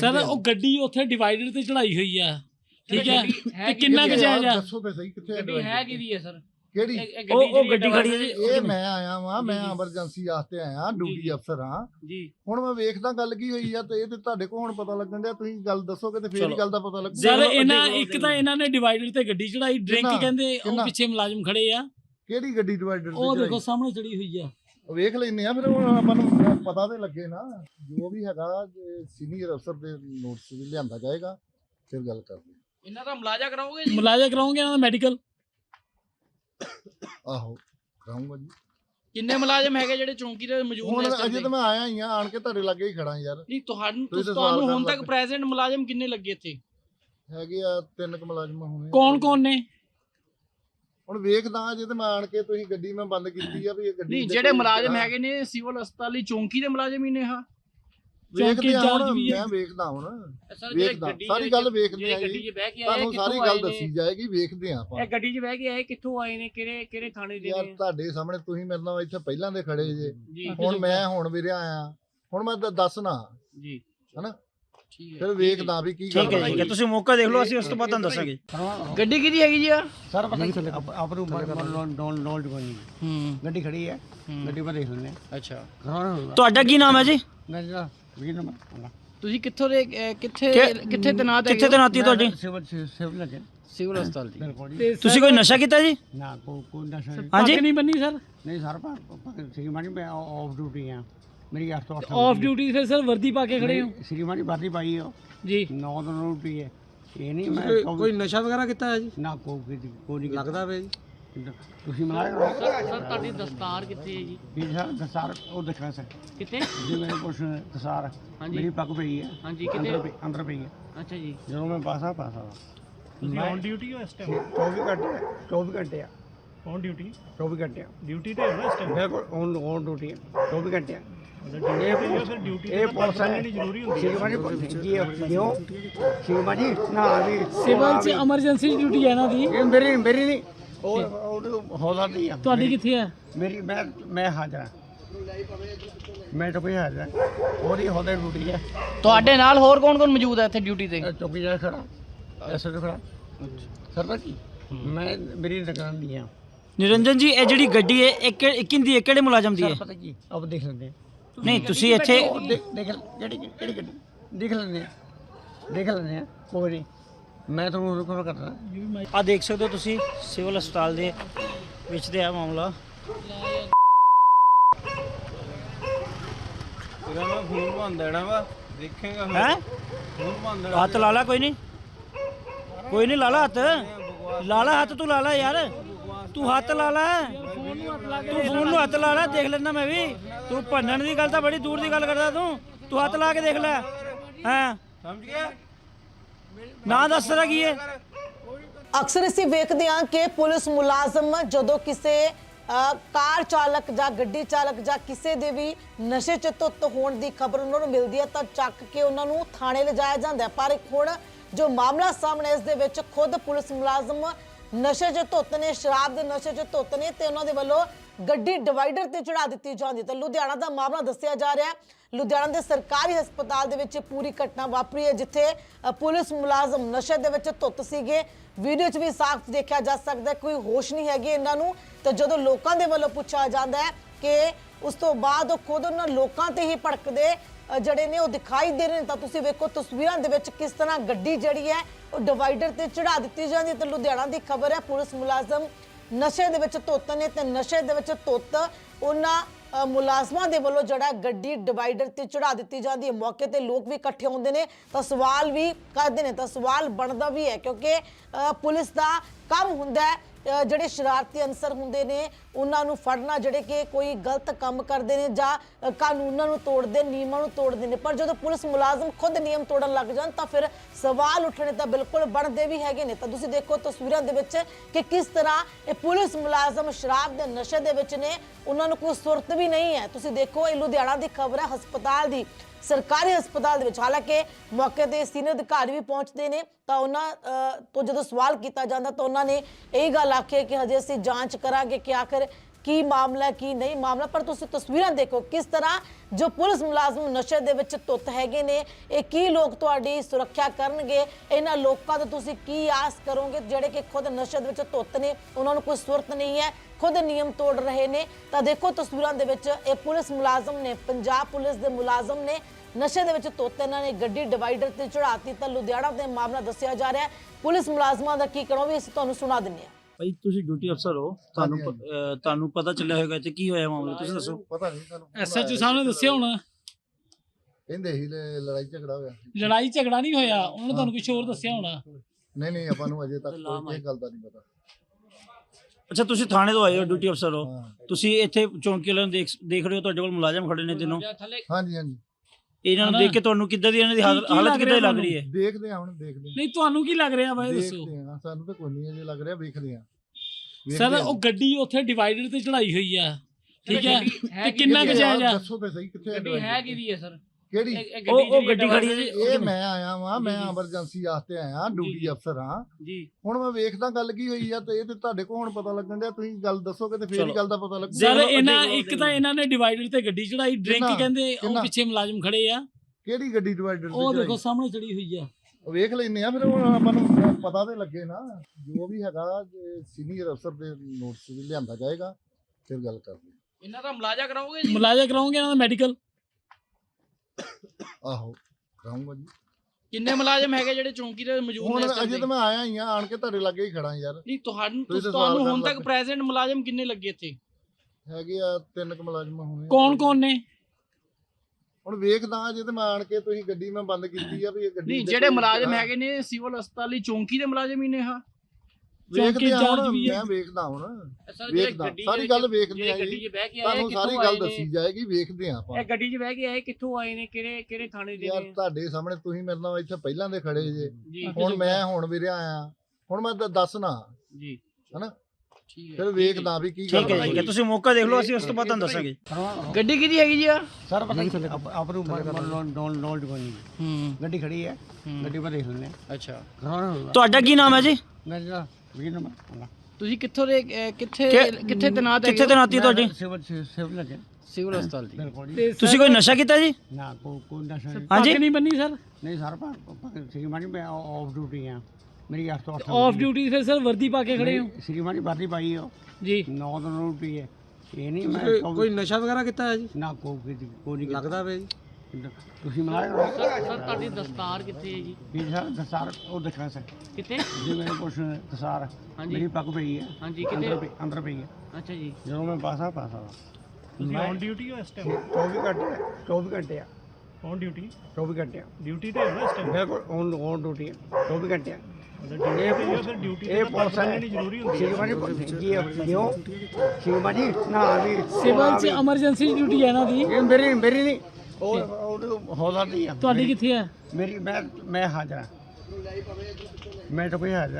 ਸਰ ਉਹ ਗੱਡੀ ਉੱਥੇ ਡਿਵਾਈਡਰ ਤੇ ਚੜਾਈ ਹੋਈ ਆ। ਠੀਕ ਹੈ? ਤੇ ਕਿੰਨਾ ਕੁ? ਜਾਇਜ਼ ਆ? ਦੱਸੋ ਤੇ ਸਹੀ ਕਿੱਥੇ ਗੱਡੀ? ਹੈ ਕਿਹਦੀ ਹੈ ਸਰ? ਕਿਹੜੀ? ਉਹ ਉਹ ਗੱਡੀ ਖੜੀ ਹੈ ਜੀ। ਇਹ ਮੈਂ ਆਇਆ ਵਾਂ ਮੈਂ ਐਮਰਜੈਂਸੀ ਵਾਸਤੇ ਆਇਆ ਡਿਊਟੀ ਅਫਸਰ ਹਾਂ। ਜੀ। ਹੁਣ ਮੈਂ ਵੇਖਦਾ ਗੱਲ ਕੀ ਹੋਈ ਆ ਤੇ ਇਹ ਤੇ ਤੁਹਾਡੇ ਕੋਲ ਹੁਣ ਪਤਾ ਲੱਗਣ ਡਿਆ ਤੁਸੀਂ ਗੱਲ ਦੱਸੋਗੇ ਤੇ ਫੇਰ ਗੱਲ ਦਾ ਪਤਾ ਲੱਗੂ। ਸਰ ਇਹਨਾਂ ਇੱਕ। ਤਾਂ ਇਹਨਾਂ ਨੇ ਡਿਵਾਈਡਰ ਤੇ ਗੱਡੀ ਚੜਾਈ ਡਰਿੰਕ? ਕਹਿੰਦੇ ਉਹ? ਪਿੱਛੇ ਮੁਲਾਜ਼ਮ ਖੜੇ ਆ। ਕਿਹੜੀ ਗੱਡੀ ਡਿਵਾਈਡਰ ਉਹ ਦੇਖੋ ਸਾਹਮਣੇ ਚੜੀ ਹੋਈ ਆ। ਵੇਖ ਲੈਨੇ ਆ ਫਿਰ ਹੁਣ ਆਪਾਂ ਨੂੰ ਪਤਾ ਤੇ ਲੱਗੇ ਨਾ। ਜੋ ਵੀ ਹੈਗਾ ਸੀਨੀਅਰ ਅਫਸਰ ਦੇ ਨੋਟਿਸ ਵੀ ਲਿਆਂਦਾ ਜਾਏਗਾ ਫਿਰ ਗੱਲ ਕਰਦੇ ਇਹਨਾਂ ਦਾ ਮੁਲਾਜ਼ਾ ਕਰਾਓਗੇ ਜੀ? ਮੁਲਾਜ਼ਾ ਕਰਾਉਂਗੇ ਇਹਨਾਂ ਦਾ ਮੈਡੀਕਲ। ਆਹੋ ਕਰਾਉਂਗਾ ਜੀ। ਕਿੰਨੇ ਮੁਲਾਜ਼ਮ ਹੈਗੇ ਜਿਹੜੇ ਚੌਂਕੀ ਦੇ ਮੌਜੂਦ ਨੇ ਹੁਣ ਇਸ time ਅਜੇ ਤੇ? ਤਾਂ ਮੈਂ ਆਇਆ ਹੀ ਆ ਆਣ ਕੇ ਤੁਹਾਡੇ ਲਾਗੇ ਹੀ ਖੜਾ ਯਾਰ। ਨਹੀਂ ਤੁਹਾਨੂੰ ਤੁਸੀਂ ਤਾਂ ਤੁਹਾਨੂੰ ਸਵਾਲ ਹੁਣ ਤੱਕ ਪ੍ਰੈਜ਼ੈਂਟ ਮੁਲਾਜ਼ਮ ਕਿੰਨੇ ਲੱਗੇ ਇੱਥੇ? ਹੈਗੇ ਆ ਤਿੰਨ ਕੁ ਮੁਲਾਜ਼ਮ ਹੋਣੇ। ਕੌਣ ਕੌਣ ਨੇ? ਹੁਣ ਵੇਖਦਾ ਅਜੇ ਤੇ ਮੈਂ ਆਣ ਕੇ ਤੁਸੀਂ ਗੱਡੀ ਮੈਂ ਬੰਦ ਕੀਤੀ ਆ ਵੀ ਇਹ ਗੱਡੀ ਨਹੀਂ ਦੇ ਜਿਹੜੇ ਕੋਈ- ਮੁਲਾਜ਼ਮ ਹੈਗੇ ਨੇ ਸਿਵਲ ਹਸਪਤਾਲ ਦੀ ਚੌਂਕੀ ਦੇ ਮੁਲਾਜ਼ਮ ਹੀ ਨੇ ਹਾਂ ਵੇਖਦੇ ਆ ਹੁਣ ਵੀ। ਮੈਂ ਵੇਖਦਾ ਹੁਣ ਸਰ ਵੇਖਦਾ। ਸਾਰੀ ਗੱਲ ਵੇਖਦੇ ਆ ਗੱਡੀ 'ਚ ਬਹਿ ਕੇ ਆਏ ਤੁਹਾਨੂੰ ਸਾਰੀ ਗੱਲ ਦੱਸੀ ਜਾਏਗੀ ਵੇਖਦੇ ਆ ਆਪਾਂ। ਇਹ ਗੱਡੀ 'ਚ ਬਹਿ ਕੇ ਆਏ ਕਿੱਥੋਂ ਆਏ ਨੇ ਕਿਹੜੇ ਕਿਹੜੇ ਥਾਣੇ ਦੇ ਯਾਰ ਨੇ? ਤੁਹਾਡੇ ਸਾਹਮਣੇ ਤੁਸੀਂ ਮੇਰੇ ਨਾਲ ਇੱਥੇ ਪਹਿਲਾਂ ਦੇ ਖੜੇ ਜੇ। ਜੀ। ਹੁਣ ਮੈਂ ਹੁਣ ਵੀਰੇ ਆਇਆ ਹੁਣ ਮੈਂ ਤਾਂ ਦੱਸਣਾ। ਜੀ। ਹਨਾ? ਠੀਕ ਹੈ। ਫਿਰ ਵੇਖਦਾ ਵੀ ਕੀ ਠੀਕ ਹੈ ਗੱਲ ਠੀਕ ਹੈ ਤੁਸੀਂ ਮੌਕਾ ਦੇਖ ਲਓ ਅਸੀਂ ਉਸ ਤੋਂ ਬਾਅਦ ਤੁਹਾਨੂੰ ਦੱਸਾਂਗੇ। ਗੱਡੀ ਕਿਹਦੀ ਹੈਗੀ ਜੀ ਆ? ਸਰ ਪਤਾ ਕੀ ਆਪ ਨੂੰ ਨੋਲ ਨੋਲ ਕੋਈ ਨਹੀਂ ਹੂੰ। ਗੱਡੀ ਖੜੀ ਹੈ। ਗੱਡੀ ਪਰ ਦੇਖ ਲੈਂਦੇ ਆ ਅੱਛਾ। ਹਾਂ ਤੁਹਾਡਾ ਕੀ ਨਾਮ ਹੈ ਜੀ? ਮੈਂ ਜਿਹੜਾ ਨੰਬਰ ਤੁਸੀਂ ਕਿੱਥੋਂ ਦੇ ਅਹ, ਕਿੱਥੇ ਕਿ- ਕਿੱਥੇ ਤਨਾਤ ਕਿੱਥੇ ਤੈਨਾਤੀ ਹੈ? ਤੁਹਾਡੀ? ਸਿਵਲ ਸਿਵਲ ਲੱਗੇ। ਸਿਵਲ ਹਸਪਤਾਲ ਦੀ ਬਿਲਕੁਲ ਜੀ। ਤੇ ਤੁਸੀਂ ਕੋਈ ਨਸ਼ਾ ਕੀਤਾ ਜੀ? ਨਾ ਕੋਈ ਕੋਈ ਨਸ਼ਾ ਨਹੀਂ। ਹਾਂਜੀ। ਨਹੀਂ ਬੰਨੀ ਸਰ? ਨਹੀਂ ਸਰ ਪਰ ਸ਼੍ਰੀਮਾਨੀ ਮੈਂ ਆਫ ਡਿਊਟੀ ਆ। ਮੇਰੀ 8 ਤੋਂ 8 ਆਫ ਡਿਊਟੀ ਫਿਰ ਸਰ ਵਰਦੀ ਪਾ ਕੇ ਖੜੇ ਹੋ? ਸ਼੍ਰੀਮਾਨੀ ਵਰਦੀ ਪਾਈ ਹੋ ਜੀ। 9 ਦਿਨ ਡਿਊਟੀ ਹੈ ਇਹ ਨਹੀਂ ਮੈਂ ਕੋਈ ਨਸ਼ਾ ਵਗੈਰਾ ਕੀਤਾ ਹੈ ਜੀ? ਨਾ ਕੋਈ ਕੋਈ ਨਹੀਂ ਲੱਗਦਾ ਵੇ ਜੀ? ਤੁਸੀਂ ਮਲਾਇਆ ਸਰ ਤੁਹਾਡੀ ਦਸਤਾਰ ਕਿੱਥੇ ਹੈ ਜੀ? ਵੀ ਸਰ ਦਸਾਰ ਉਹ ਦੇਖਣਾ ਸਰ। ਕਿੱਥੇ? ਜੇ ਮੇਰੇ ਕੁਛ ਦਸਾਰ ਹਾਂਜੀ। ਮੇਰੀ ਪੱਗ ਪਈ ਹੈ। ਹਾਂਜੀ ਅੰਦਰ ਪਈ- ਅੰਦਰ ਪਈ ਹੈ। ਅੱਛਾ ਜੀ। ਜਦੋਂ ਮੈਂ ਪਾਸਾ ਪਾਸਾ। ਤੁਸੀਂ ਔਨ ਡਿਊਟੀ ਹੋ ਇਸ ਟਾਈਮ 24 ਘੰਟੇ 24 ਘੰਟੇ ਆ। ਔਨ ਡਿਊਟੀ 24 ਘੰਟੇ ਆ। ਡਿਊਟੀ ਤੇ ਹੋ ਨਾ ਇਸ ਟਾਈਮ ਬਿਲਕੁਲ ਔਨ ਔਨ ਡਿਊਟੀ ਹੈ 24 ਘੰਟੇ ਆ। ਇਹ ਫਿਰ ਡਿਊਟੀ ਇਹ ਪੁਲਿਸ ਹੈ ਲੈਣੀ ਜ਼ਰੂਰੀ ਹੁੰਦੀ ਹੈ। ਸ਼੍ਰੀਮਾਨੀ ਜੀ ਦਿਓ ਸ਼੍ਰੀਮਾਨੀ ਨਾ ਵੀ ਸਿਵਲ 'ਚ ਐਮਰਜੈਂਸੀ ਡਿਊਟੀ ਹੈ ਇਹਨਾਂ ਦੀ। ਇਹ ਮੇਰੀ ਮੇਰੀ ਨਹੀਂ ਉਹ ਉਹ ਹੌਲਾ ਨਹੀਂ ਆ। ਤੁਹਾਡੀ ਕਿੱਥੇ ਹੈ ਮੇਰੀ ਮੈਂ ਮੈਂ ਹਾਜ਼ਰ ਹਾਂ। ਮੈਂ ਤਾਂ ਕੋਈ ਹਾਜ਼ਰ ਹਾਂ। ਉਹਦੀ ਹੌਲੇ ਡਿਊਟੀ ਹੈ ਤੁਹਾਡੇ ਨਾਲ ਹੋਰ ਕੌਣ ਕੌਣ ਮੌਜੂਦ ਹੈ ਇੱਥੇ ਡਿਊਟੀ ਤੇ? ਚੌਕੀ ਜਾ ਖੜਾ। ਐਸੇ ਖੜਾ। ਸਰ ਕੀ? ਮੈਂ ਮੇਰੀ ਨਿਗਰਾਨੀ ਆ। ਨਿਰੰਜਨ ਜੀ ਇਹ ਜਿਹੜੀ ਗੱਡੀ ਹੈ ਇਹ ਕਿ- ਇਹ ਕਿੰਦੀ ਹੈ? ਕਿਹੜੇ ਮੁਲਾਜ਼ਮ ਦੀ ਹੈ? ਪਤਾ ਕੀ? ਅਬ ਦੇਖ ਲੈਂਦੇ। ਨਹੀਂ ਤੁਸੀਂ ਇੱਥੇ ਦੇਖ ਦੇਖ ਕਿਹੜੀ ਕਿਹੜੀ ਗੱਡੀ? ਦੇਖ ਲੈਂਦੇ ਦੇਖ ਲੈਂਦੇ ਕੋਈ ਨਹੀਂ। ਮੈਂ ਤੁਹਾਨੂੰ ਰੁਕਵਾ ਕਰਦਾ। ਆ ਦੇਖ ਸਕਦੇ ਹੋ ਤੁਸੀਂ ਸਿਵਲ ਹਸਪਤਾਲ ਦੇ ਵਿੱਚ ਦੇ ਆ ਮਾਮਲਾ। ਤੇਰਾ ਮੈਂ ਫੋਨ ਬੰਦ ਦੇਣਾ ਵਾ ਦੇਖੇਗਾ ਹੈ? ਫੋਨ ਬੰਦ ਦੇਣਾ ਹੱਥ ਲਾ ਲਾ ਕੋਈ ਨਹੀਂ। ਕੋਈ ਨਹੀਂ ਲਾ ਲਾ ਹੱਥ। ਲਾ ਲਾ ਹੱਥ ਤੂੰ ਲਾ ਲਾ ਯਾਰ। ਤੂੰ ਹੱਥ ਲਾ ਲਾ। ਤੂੰ ਫੋਨ ਨੂੰ ਹੱਥ ਲਾ ਲਾ ਦੇਖ ਲੈਣਾ ਮੈਂ ਵੀ। ਤੂੰ ਭੰਨਣ ਦੀ ਗੱਲ ਤਾਂ ਬੜੀ ਦੂਰ ਦੀ ਗੱਲ ਕਰਦਾ ਤੂੰ। ਤੂੰ ਹੱਥ ਲਾ ਕੇ ਦੇਖ ਲੈ। ਹਾਂ? ਸਮਝ ਗਿਆ? ਨਾ ਦੱਸ ਤੇਰਾ ਕੀ ਹੈ? ਅਕਸਰ ਅਸੀਂ ਵੇਖਦੇ ਹਾਂ ਕਿ ਪੁਲਿਸ ਮੁਲਾਜ਼ਮ ਜਦੋਂ ਕਿਸੇ ਅ, ਕਾਰ ਚਾਲਕ ਜਾਂ ਗੱਡੀ ਚਾਲਕ ਜਾਂ ਕਿਸੇ ਦੇ ਵੀ ਨਸ਼ੇ 'ਚ ਧੁੱਤ ਹੋਣ ਦੀ ਖਬਰ ਉਹਨਾਂ ਨੂੰ ਮਿਲਦੀ ਹੈ ਤਾਂ ਚੱਕ ਕੇ ਉਹਨਾਂ ਨੂੰ ਥਾਣੇ ਲਿਜਾਇਆ ਜਾਂਦਾ ਹੈ। ਪਰ ਇੱਕ ਹੁਣ ਜੋ ਮਾਮਲਾ ਸਾਹਮਣੇ ਇਸ ਦੇ ਵਿੱਚ ਖੁਦ ਪੁਲਿਸ ਮੁਲਾਜ਼ਮ ਨਸ਼ੇ 'ਚ ਧੁੱਤ ਨੇ ਸ਼ਰਾਬ ਦੇ ਨਸ਼ੇ 'ਚ ਧੁੱਤ ਨੇ ਤੇ ਉਹਨਾਂ ਦੇ ਵੱਲੋਂ ਗੱਡੀ ਡਿਵਾਈਡਰ ਤੇ ਚੜਾ ਦਿੱਤੀ ਜਾਂਦੀ ਹੈ। ਤਾਂ ਲੁਧਿਆਣਾ ਦਾ ਮਾਮਲਾ ਦੱਸਿਆ ਜਾ ਰਿਹਾ ਹੈ। ਲੁਧਿਆਣਾ ਦੇ ਸਰਕਾਰੀ ਹਸਪਤਾਲ ਦੇ ਵਿੱਚ ਪੂਰੀ ਘਟਨਾ ਵਾਪਰੀ ਹੈ ਜਿੱਥੇ ਅ, ਪੁਲਿਸ ਮੁਲਾਜ਼ਮ ਨਸ਼ੇ ਦੇ ਵਿੱਚ ਧੁੱਤ ਸੀਗੇ। ਵੀਡੀਓ 'ਚ ਵੀ ਸਾਫ਼ ਦੇਖਿਆ ਜਾ ਸਕਦਾ ਹੈ, ਕੋਈ ਹੋਸ਼ ਨਹੀਂ ਹੈਗੀ ਇਹਨਾਂ ਨੂੰ। ਤਾਂ ਜਦੋਂ ਲੋਕਾਂ ਦੇ ਵੱਲੋਂ ਪੁੱਛਿਆ ਜਾਂਦਾ ਹੈ ਕਿ ਉਸ ਤੋਂ ਬਾਅਦ ਉਹ ਖੁਦ ਉਹਨਾਂ ਲੋਕਾਂ ਤੇ ਹੀ ਭੜਕਦੇ ਅ, ਜਿਹੜੇ ਨੇ ਉਹ ਦਿਖਾਈ ਦੇ ਰਹੇ ਨੇ ਤਾਂ ਤੁਸੀਂ ਵੇਖੋ ਤਸਵੀਰਾਂ ਦੇ ਵਿੱਚ ਕਿਸ ਤਰ੍ਹਾਂ ਗੱਡੀ ਜਿਹੜੀ ਹੈ ਉਹ ਡਿਵਾਈਡਰ ਤੇ ਚੜਾ ਦਿੱਤੀ ਜਾਂਦੀ ਹੈ। ਤੇ ਲੁਧਿਆਣਾ ਦੀ ਖਬਰ ਹੈ ਪੁਲਿਸ ਮੁਲਾਜ਼ਮ ਨਸ਼ੇ ਦੇ ਵਿੱਚ ਧੁੱਤ ਨੇ ਤੇ ਨਸ਼ੇ ਦੇ ਵਿੱਚ ਧੁੱਤ ਉਹਨਾਂ ਅ, ਮੁਲਾਜ਼ਮਾਂ ਦੇ ਵੱਲੋਂ ਜਿਹੜਾ ਗੱਡੀ ਡਿਵਾਈਡਰ ਤੇ ਚੜਾ ਦਿੱਤੀ ਜਾਂਦੀ ਹੈ। ਮੌਕੇ ਤੇ ਲੋਕ ਵੀ ਇਕੱਠੇ ਹੁੰਦੇ ਨੇ। ਤਾਂ ਸਵਾਲ ਵੀ ਕਰਦੇ ਨੇ। ਤਾਂ ਸਵਾਲ ਬਣਦਾ ਵੀ ਹੈ ਕਿਉਂਕਿ ਅ, ਪੁਲਿਸ ਦਾ ਕੰਮ ਹੁੰਦਾ ਹੈ। ਜਿਹੜੇ ਸ਼ਰਾਰਤੀ ਅਨਸਰ ਹੁੰਦੇ ਨੇ, ਉਹਨਾਂ ਨੂੰ ਫੜਨਾ ਜਿਹੜੇ ਕਿ ਕੋਈ ਗਲਤ ਕੰਮ ਕਰਦੇ ਨੇ ਜਾਂ ਕਾਨੂੰਨਾਂ ਨੂੰ ਤੋੜਦੇ, ਨਿਯਮਾਂ ਨੂੰ ਤੋੜਦੇ ਨੇ। ਪਰ ਜਦੋਂ ਪੁਲਿਸ ਮੁਲਾਜ਼ਮ ਖੁਦ ਨਿਯਮ ਤੋੜਨ ਲੱਗ ਜਾਣ, ਤਾਂ ਫਿਰ ਸਵਾਲ ਉੱਠਣੇ ਤਾਂ ਬਿਲਕੁਲ ਬਣਦੇ ਵੀ ਹੈਗੇ ਨੇ। ਤਾਂ ਤੁਸੀਂ ਦੇਖੋ ਤਸਵੀਰਾਂ ਦੇ ਵਿੱਚ ਕਿ ਕਿਸ ਤਰ੍ਹਾਂ ਇਹ ਪੁਲਿਸ ਮੁਲਾਜ਼ਮ ਸ਼ਰਾਬ ਦੇ ਨਸ਼ੇ ਦੇ ਵਿੱਚ ਨੇ। ਉਹਨਾਂ ਨੂੰ ਕੋਈ ਸੁਰਤ ਵੀ ਨਹੀਂ ਹੈ। ਤੁਸੀਂ ਦੇਖੋ ਇਹ ਲੁਧਿਆਣਾ ਦੀ ਖਬਰ ਹੈ, ਹਸਪਤਾਲ ਦੀ। ਸਰਕਾਰੀ ਹਸਪਤਾਲ ਦੇ ਵਿੱਚ। ਹਾਲਾਂਕਿ ਮੌਕੇ ਤੇ ਸੀਨੀਅਰ ਅਧਿਕਾਰੀ ਵੀ ਪਹੁੰਚਦੇ ਨੇ ਤਾਂ ਉਹਨਾਂ ਅ, ਤੋਂ ਜਦੋਂ ਸਵਾਲ ਕੀਤਾ ਜਾਂਦਾ ਤਾਂ ਉਹਨਾਂ ਨੇ ਇਹ ਗੱਲ ਆਖੀ ਕਿ ਹਜੇ ਅਸੀਂ ਜਾਂਚ ਕਰਾਂਗੇ ਕਿ ਆਖਰ ਕੀ ਮਾਮਲਾ, ਕੀ ਨਹੀਂ ਮਾਮਲਾ, ਪਰ ਤੁਸੀਂ ਤਸਵੀਰਾਂ ਦੇਖੋ ਕਿਸ ਤਰ੍ਹਾਂ ਜੋ ਪੁਲਿਸ ਮੁਲਾਜ਼ਮ ਨਸ਼ੇ ਦੇ ਵਿੱਚ ਧੁੱਤ ਹੈਗੇ ਨੇ, ਇਹ ਕੀ ਲੋਕ ਤੁਹਾਡੀ ਸੁਰੱਖਿਆ ਕਰਨਗੇ, ਇਹਨਾਂ ਲੋਕਾਂ ਤੋਂ ਤੁਸੀਂ ਕੀ ਆਸ ਕਰੋਗੇ ਜਿਹੜੇ ਕਿ ਖੁਦ ਨਸ਼ੇ ਦੇ ਵਿੱਚ ਧੁੱਤ ਨੇ, ਉਹਨਾਂ ਨੂੰ ਕੋਈ ਸੁਰਤ ਨਹੀਂ ਹੈ, ਖੁਦ ਨਿਯਮ ਤੋੜ ਰਹੇ ਨੇ। ਤਾਂ ਦੇਖੋ ਤਸਵੀਰਾਂ ਦੇ ਵਿੱਚ ਇਹ ਪੁਲਿਸ ਮੁਲਾਜ਼ਮ ਨੇ, ਪੰਜਾਬ ਪੁਲਿਸ ਦੇ ਮੁਲਾਜ਼ਮ ਨੇ ਨਸ਼ੇ ਦੇ ਵਿੱਚ ਧੁੱਤ, ਇਹਨਾਂ ਨੇ ਗੱਡੀ ਡਿਵਾਈਡਰ ਤੇ ਚੜਾਤੀ ਤਾਂ ਲੁਧਿਆਣਾ ਦੇ ਮਾਮਲਾ ਦੱਸਿਆ ਜਾ ਰਿਹਾ ਹੈ। ਪੁਲਿਸ ਮੁਲਾਜ਼ਮਾਂ ਦਾ ਕੀ ਕਹਿਣਾ ਵੀ ਅਸੀਂ ਤੁਹਾਨੂੰ ਸੁਣਾ ਦਿੰਦੇ ਹਾਂ। ਭਾਈ ਤੁਸੀਂ ਡਿਊਟੀ ਅਫਸਰ ਹੋ। ਤੁਹਾਨੂੰ ਪ- ਅਹ ਤੁਹਾਨੂੰ ਪਤਾ ਚੱਲਿਆ ਹੋਵੇਗਾ ਤੇ ਕੀ ਹੋਇਆ ਮਾਮਲਾ ਤੁਸੀਂ ਦੱਸੋ। ਪਤਾ ਨਹੀਂ ਤੁਹਾਨੂੰ ਐਸਐਚਓ ਸਾਹਿਬ ਨੇ ਦੱਸਿਆ ਹੋਣਾ। ਕਹਿੰਦੇ ਸੀ ਲ- ਲੜਾਈ ਝਗੜਾ ਹੋਇਆ। ਲੜਾਈ ਝਗੜਾ ਨਹੀਂ ਹੋਇਆ ਉਹਨਾਂ ਨੇ ਤੁਹਾਨੂੰ ਕੁਝ ਹੋਰ ਦੱਸਿਆ ਹੋਣਾ। ਨਹੀਂ ਨਹੀਂ ਆਪਾਂ ਨੂੰ ਅਜੇ ਤੱਕ ਕੋਈ ਇਹ ਗੱਲ ਦਾ ਨਹੀਂ ਪਤਾ। ਅੱਛਾ ਤੁਸੀਂ ਥਾਣੇ ਤੋਂ ਆਏ ਹੋ ਡਿਊਟੀ ਅਫਸਰ ਹੋ। ਹਾਂ। ਤੁਸੀਂ ਇੱਥੇ ਚੌਂਕੀ ਵਾਲਿਆਂ ਨੂੰ ਦੇਖ ਦੇਖ ਰਹੇ ਹੋ ਤੁਹਾਡੇ ਕੋਲ ਮੁਲਾਜ਼ਮ ਖੜੇ ਨੇ ਦਿਨੋਂ ਹਾਂਜੀ ਹਾਂਜੀ। ਇਹਨਾਂ ਨੂੰ ਦੇਖ ਕੇ ਤੁਹਾਨੂੰ ਕਿੱਦਾਂ ਦੀ ਇਹਨਾਂ ਦੀ ਹਾਲ- ਕੀ- ਕੀ ਹਾਲਤ ਲੱਗ ਕਿੱਦਾਂ ਦੀ ਰਿਹਾ ਲੱਗ ਰਹੀ ਹੈ? ਦੇਖਦੇ ਆ ਹੁਣ ਦੇਖਦੇ ਆ ਨਹੀਂ ਤੁਹਾਨੂੰ ਕੀ ਲੱਗ ਰਿਹਾ ਬਾਈ? ਦੱਸੋ। ਦੇਖਦੇ ਆ ਸਾਨੂੰ ਤਾਂ ਕੋਈ ਨਹੀਂ ਅਜੇ ਲੱਗ ਰਿਹਾ ਵੇਖਦੇ ਆ ਸਰ ਵੇਖਦੇ ਆ। ਉਹ ਗੱਡੀ ਉੱਥੇ ਡਿਵਾਈਡਰ ਤੇ ਚੜਾਈ ਹੋਈ ਆ। ਠੀਕ ਹੈ? ਤੇ ਕਿੰਨਾ ਕੁ ਜਾਇਜ਼ ਆ? ਦੱਸੋ ਤੇ ਸਹੀ ਕਿੱਥੇ ਗੱਡੀ ਹੈ ਕਿਹਦੀ ਹੈ ਸਰ? ਕਿਹੜੀ? ਉਹ ਉਹ ਗੱਡੀ ਖੜੀ ਹੈ ਜੀ ਇਹ ਮੈਂ ਆਇਆ ਵਾਂ ਮੈਂ ਐਮਰਜੈਂਸੀ ਵਾਸਤੇ ਆਇਆ ਡਿਊਟੀ ਅਫਸਰ ਹਾਂ। ਜੀ। ਹੁਣ ਮੈਂ ਵੇਖਦਾ ਗੱਲ ਕੀ ਹੋਈ ਆ ਤੇ ਇਹ ਤੇ ਤੁਹਾਡੇ ਕੋਲ ਹੁਣ ਪਤਾ ਲੱਗਣ ਡਿਆ ਤੁਸੀਂ ਗੱਲ ਦੱਸੋਗੇ ਤੇ ਫੇਰ। ਹੀ ਗੱਲ ਦਾ ਪਤਾ ਲੱਗੂ। ਸਰ ਦੇਖੋ, ਇਹਨਾਂ ਇੱਕ ਤਾਂ। ਇਹਨਾਂ ਨੇ ਡਿਵਾਈਡਰ ਤੇ ਗੱਡੀ ਚੜਾਈ ਡਰਿੰਕ? ਕਹਿੰਦੇ ਉਹ? ਪਿੱਛੇ ਮੁਲਾਜ਼ਮ ਖੜੇ ਆ। ਕਿਹੜੀ ਗੱਡੀ ਡਿਵਾਈਡਰ ਉਹ ਦੇਖੋ ਸਾਹਮਣੇ ਚੜੀ ਹੋਈ ਆ। ਵੇਖ ਲੈਨੇ ਆ ਫਿਰ ਹੁਣ ਆਪਾਂ ਨੂੰ ਪਤਾ ਤੇ ਲੱਗੇ ਨਾ। ਜੋ ਵੀ ਹੈਗਾ ਸੀਨੀਅਰ ਅਫਸਰ ਦੇ ਨੋਟਿਸ ਵੀ ਲਿਆਂਦਾ ਜਾਏਗਾ ਫਿਰ ਗੱਲ ਕਰਦੇ ਇਹਨਾਂ ਦਾ ਮੁਲਾਜ਼ਾ ਕਰਾਓਗੇ ਜੀ? ਮੁਲਾਜ਼ਾ ਕਰਾਉਂਗੇ ਇਹਨਾਂ ਦਾ ਮੈਡੀਕਲ ਆਹੋ ਕਰਾਉਂਗਾ ਜੀ। ਕਿੰਨੇ ਮੁਲਾਜ਼ਮ ਹੈਗੇ ਜਿਹੜੇ ਚੌਂਕੀ ਦੇ ਮੌਜੂਦ ਹੁਣ ਨੇ ਇਸ ਅਜੇ ਤਾਂ ਮੈਂ ਆਇਆ ਹੀ ਆ ਆਣ ਕੇ ਤੁਹਾਡੇ ਲਾਗੇ ਹੀ ਖੜਾ ਯਾਰ। ਨਹੀਂ ਤੁਹਾਨੂੰ ਤੁਸੀਂ ਤਾਂ ਤੁਹਾਨੂੰ ਹੁਣ ਤੱਕ ਲੱਗ- ਪ੍ਰੈਜ਼ੈਂਟ ਮੁਲਾਜ਼ਮ ਕਿੰਨੇ ਲੱਗੇ ਇੱਥੇ? ਹੈਗੇ ਆ ਤਿੰਨ ਕੁ ਮੁਲਾਜ਼ਮ ਹੋਣੇ ਆ। ਕੌਣ ਕੌਣ ਨੇ? ਹੁਣ ਵੇਖਦਾ ਅਜੇ ਤਾਂ ਮੈਂ ਆਣ ਕੇ ਤੁਸੀਂ ਗੱਡੀ ਮੈਂ ਬੰਦ ਕੀਤੀ ਆ ਵੀ ਇਹ ਗੱਡੀ ਨਹੀਂ ਦੇ ਜਿਹੜੇ ਕੋਈ ਮੁਲਾਜ਼ਮ ਹੈਗੇ ਨੇ ਸਿਵਲ ਹਸਪਤਾਲ ਲਈ ਚੌਂਕੀ ਦੇ ਮੁਲਾਜ਼ਮ ਹੀ ਨੇ ਹਾਂ ਵੇਖਦੇ ਆ ਹੁਣ ਮੈਂ ਵੇਖਦਾ ਹੁਣ ਵੇਖਦਾ। ਸਾਰੀ ਗੱਲ ਵੇਖਦੇ ਆ ਗੱਡੀ 'ਚ ਬਹਿ ਕੇ ਆਏ ਤੁਹਾਨੂੰ ਸਾਰੀ ਗੱਲ ਦੱਸੀ ਜਾਏਗੀ ਵੇਖਦੇ ਆ ਆਪਾਂ। ਇਹ ਗੱਡੀ 'ਚ ਬਹਿ ਕੇ ਆਏ ਕਿੱਥੋਂ ਆਏ ਨੇ? ਕਿਹੜੇ ਕਿਹੜੇ ਥਾਣੇ ਦੇ ਯਾਰ ਤੁਹਾਡੇ ਸਾਹਮਣੇ ਤੁਸੀਂ ਮੇਰੇ ਨਾਲ ਇੱਥੇ ਪਹਿਲਾਂ ਦੇ ਖੜੇ ਜੇ। ਹੁਣ ਮੈਂ ਹੁਣ ਵੀਰੇ ਆਇਆ। ਹੁਣ ਮੈਂ ਤਾਂ ਦੱਸਣਾ। ਜੀ। ਹਨਾ? ਫਿਰ ਵੇਖਦਾ ਵੀ ਕੀ ਗੱਲ ਠੀਕ ਹੈ। ਤੁਸੀਂ ਮੌਕਾ ਦੇਖ ਲਓ ਅਸੀਂ ਉਸ ਤੋਂ ਬਾਅਦ ਤੁਹਾਨੂੰ ਦੱਸਾਂਗੇ। ਗੱਡੀ ਕਿਹਦੀ ਹੈਗੀ ਜੀ ਆ? ਸਰ ਪਤਾ ਨਹੀਂ ਆਪ ਨੂੰ ਡੋਨ ਡੋਨ ਕੋਈ ਹੂੰ ਗੱਡੀ ਖੜੀ ਹੈ। ਗੱਡੀ ਪਰ ਦੇਖ ਲੈਣੇ ਅੱਛਾ। ਤੁਹਾਡਾ ਕੀ ਨਾਮ ਹੈ ਜੀ? ਮੇਰੇ ਤੁਸੀਂ ਕਿੱਥੋਂ ਦੇ ਕਿੱਥੇ ਕਿੱਥੇ ਤਨਾਤ ਕਿੱਥੇ ਤੈਨਾਤੀ ਤੁਹਾਡੀ? ਸਿਵਲ ਸਿਵਲ ਲੱਗੇ। ਸਿਵਲ ਹਸਪਤਾਲ ਦੀ ਤੁਸੀਂ ਕੋਈ ਨਸ਼ਾ ਕੀਤਾ ਜੀ? ਨਾ ਕੋਈ ਕੋਈ ਨਸ਼ਾ ਨਹੀਂ। ਨਹੀਂ ਬੰਨੀ ਸਰ? ਨਹੀਂ ਸਰ ਪਰ ਪਰ ਸ਼੍ਰੀਮਾਨੀ ਮੈਂ ਆਫ ਡਿਊਟੀ ਆ। ਮੇਰੀ 8 ਤੋਂ ਆਫ ਡਿਊਟੀ ਫਿਰ ਸਰ ਵਰਦੀ ਪਾ ਕੇ ਖੜੇ ਹੋ? ਸ਼੍ਰੀਮਾਨੀ ਵਰਦੀ ਪਾਈ ਹੋ ਜੀ। 9 ਤੋਂ ਇਹ ਨਹੀਂ ਮੈਂ ਕੋਈ ਨਸ਼ਾ ਵਗੈਰਾ ਕੀਤਾ ਹੈ ਜੀ? ਨਾ ਕੋਈ ਕੋਈ ਨਹੀਂ ਲੱਗਦਾ ਵੇ ਜੀ। ਤੁਸੀਂ ਮਨਾਇਆ ਸਰ ਸਰ ਤੁਹਾਡੀ ਦਸਤਾਰ ਕਿੱਥੇ ਹੈ ਜੀ ਵੀ ਸਰ ਦਸਾਰ ਉਹ ਦੇਖਣਾ ਸਰ। ਕਿੱਥੇ? ਜੇ ਮੇਰੇ ਕੋਲ ਦਸਾਰ ਹਾਂਜੀ। ਮੇਰੀ ਪੱਗ ਪਈ ਹੈ। ਹਾਂਜੀ ਅੰਦਰ ਪਈ- ਅੰਦਰ ਪਈ ਹੈ। ਅੱਛਾ ਜੀ। ਜਦੋਂ ਮੈਂ ਪਾਸਾ ਪਾਸਾ ਤੁਸੀਂ ਔਨ ਡਿਊਟੀ ਹੋ ਇਸ ਟਾਈਮ 24 ਘੰਟੇ 24 ਘੰਟੇ ਆ। ਔਨ ਡਿਊਟੀ 24 ਘੰਟੇ ਆ। ਡਿਊਟੀ ਤੇ ਹੋ ਨਾ ਇਸ ਟਾਈਮ ਬਿਲਕੁਲ ਔਨ ਔਨ ਡਿਊਟੀ ਹੈ 24 ਘੰਟੇ ਆ। ਇਹ ਫਿਰ ਡਿਊਟੀ ਇਹ ਤੇ ਜ਼ਰੂਰੀ ਹੁੰਦੀ ਹੈ। ਸ਼ਿਵਮਾਨੀ ਜੀ ਕਿਉਂ ਸ਼ਿਵਮਾਨੀ ਨਾ ਵੀ ਸਿਵਲ 'ਚ ਐਮਰਜੈਂਸੀ ਡਿਊਟੀ ਹੈ ਇਹਨਾਂ ਦੀ। ਇਹ ਮੇਰੀ ਮੇਰੀ ਨਹੀਂ। ਉਹ ਉਹ ਹੌਲਾ ਦੀ ਆ। ਤੁਹਾਡੀ ਕਿੱਥੇ ਹੈ ਮੇਰੀ ਮੈਂ ਮੈਂ ਹਾਜ਼ਰ ਹਾਂ। ਮੈਂ ਤਾਂ ਕੋਈ ਹਾਜ਼ਰ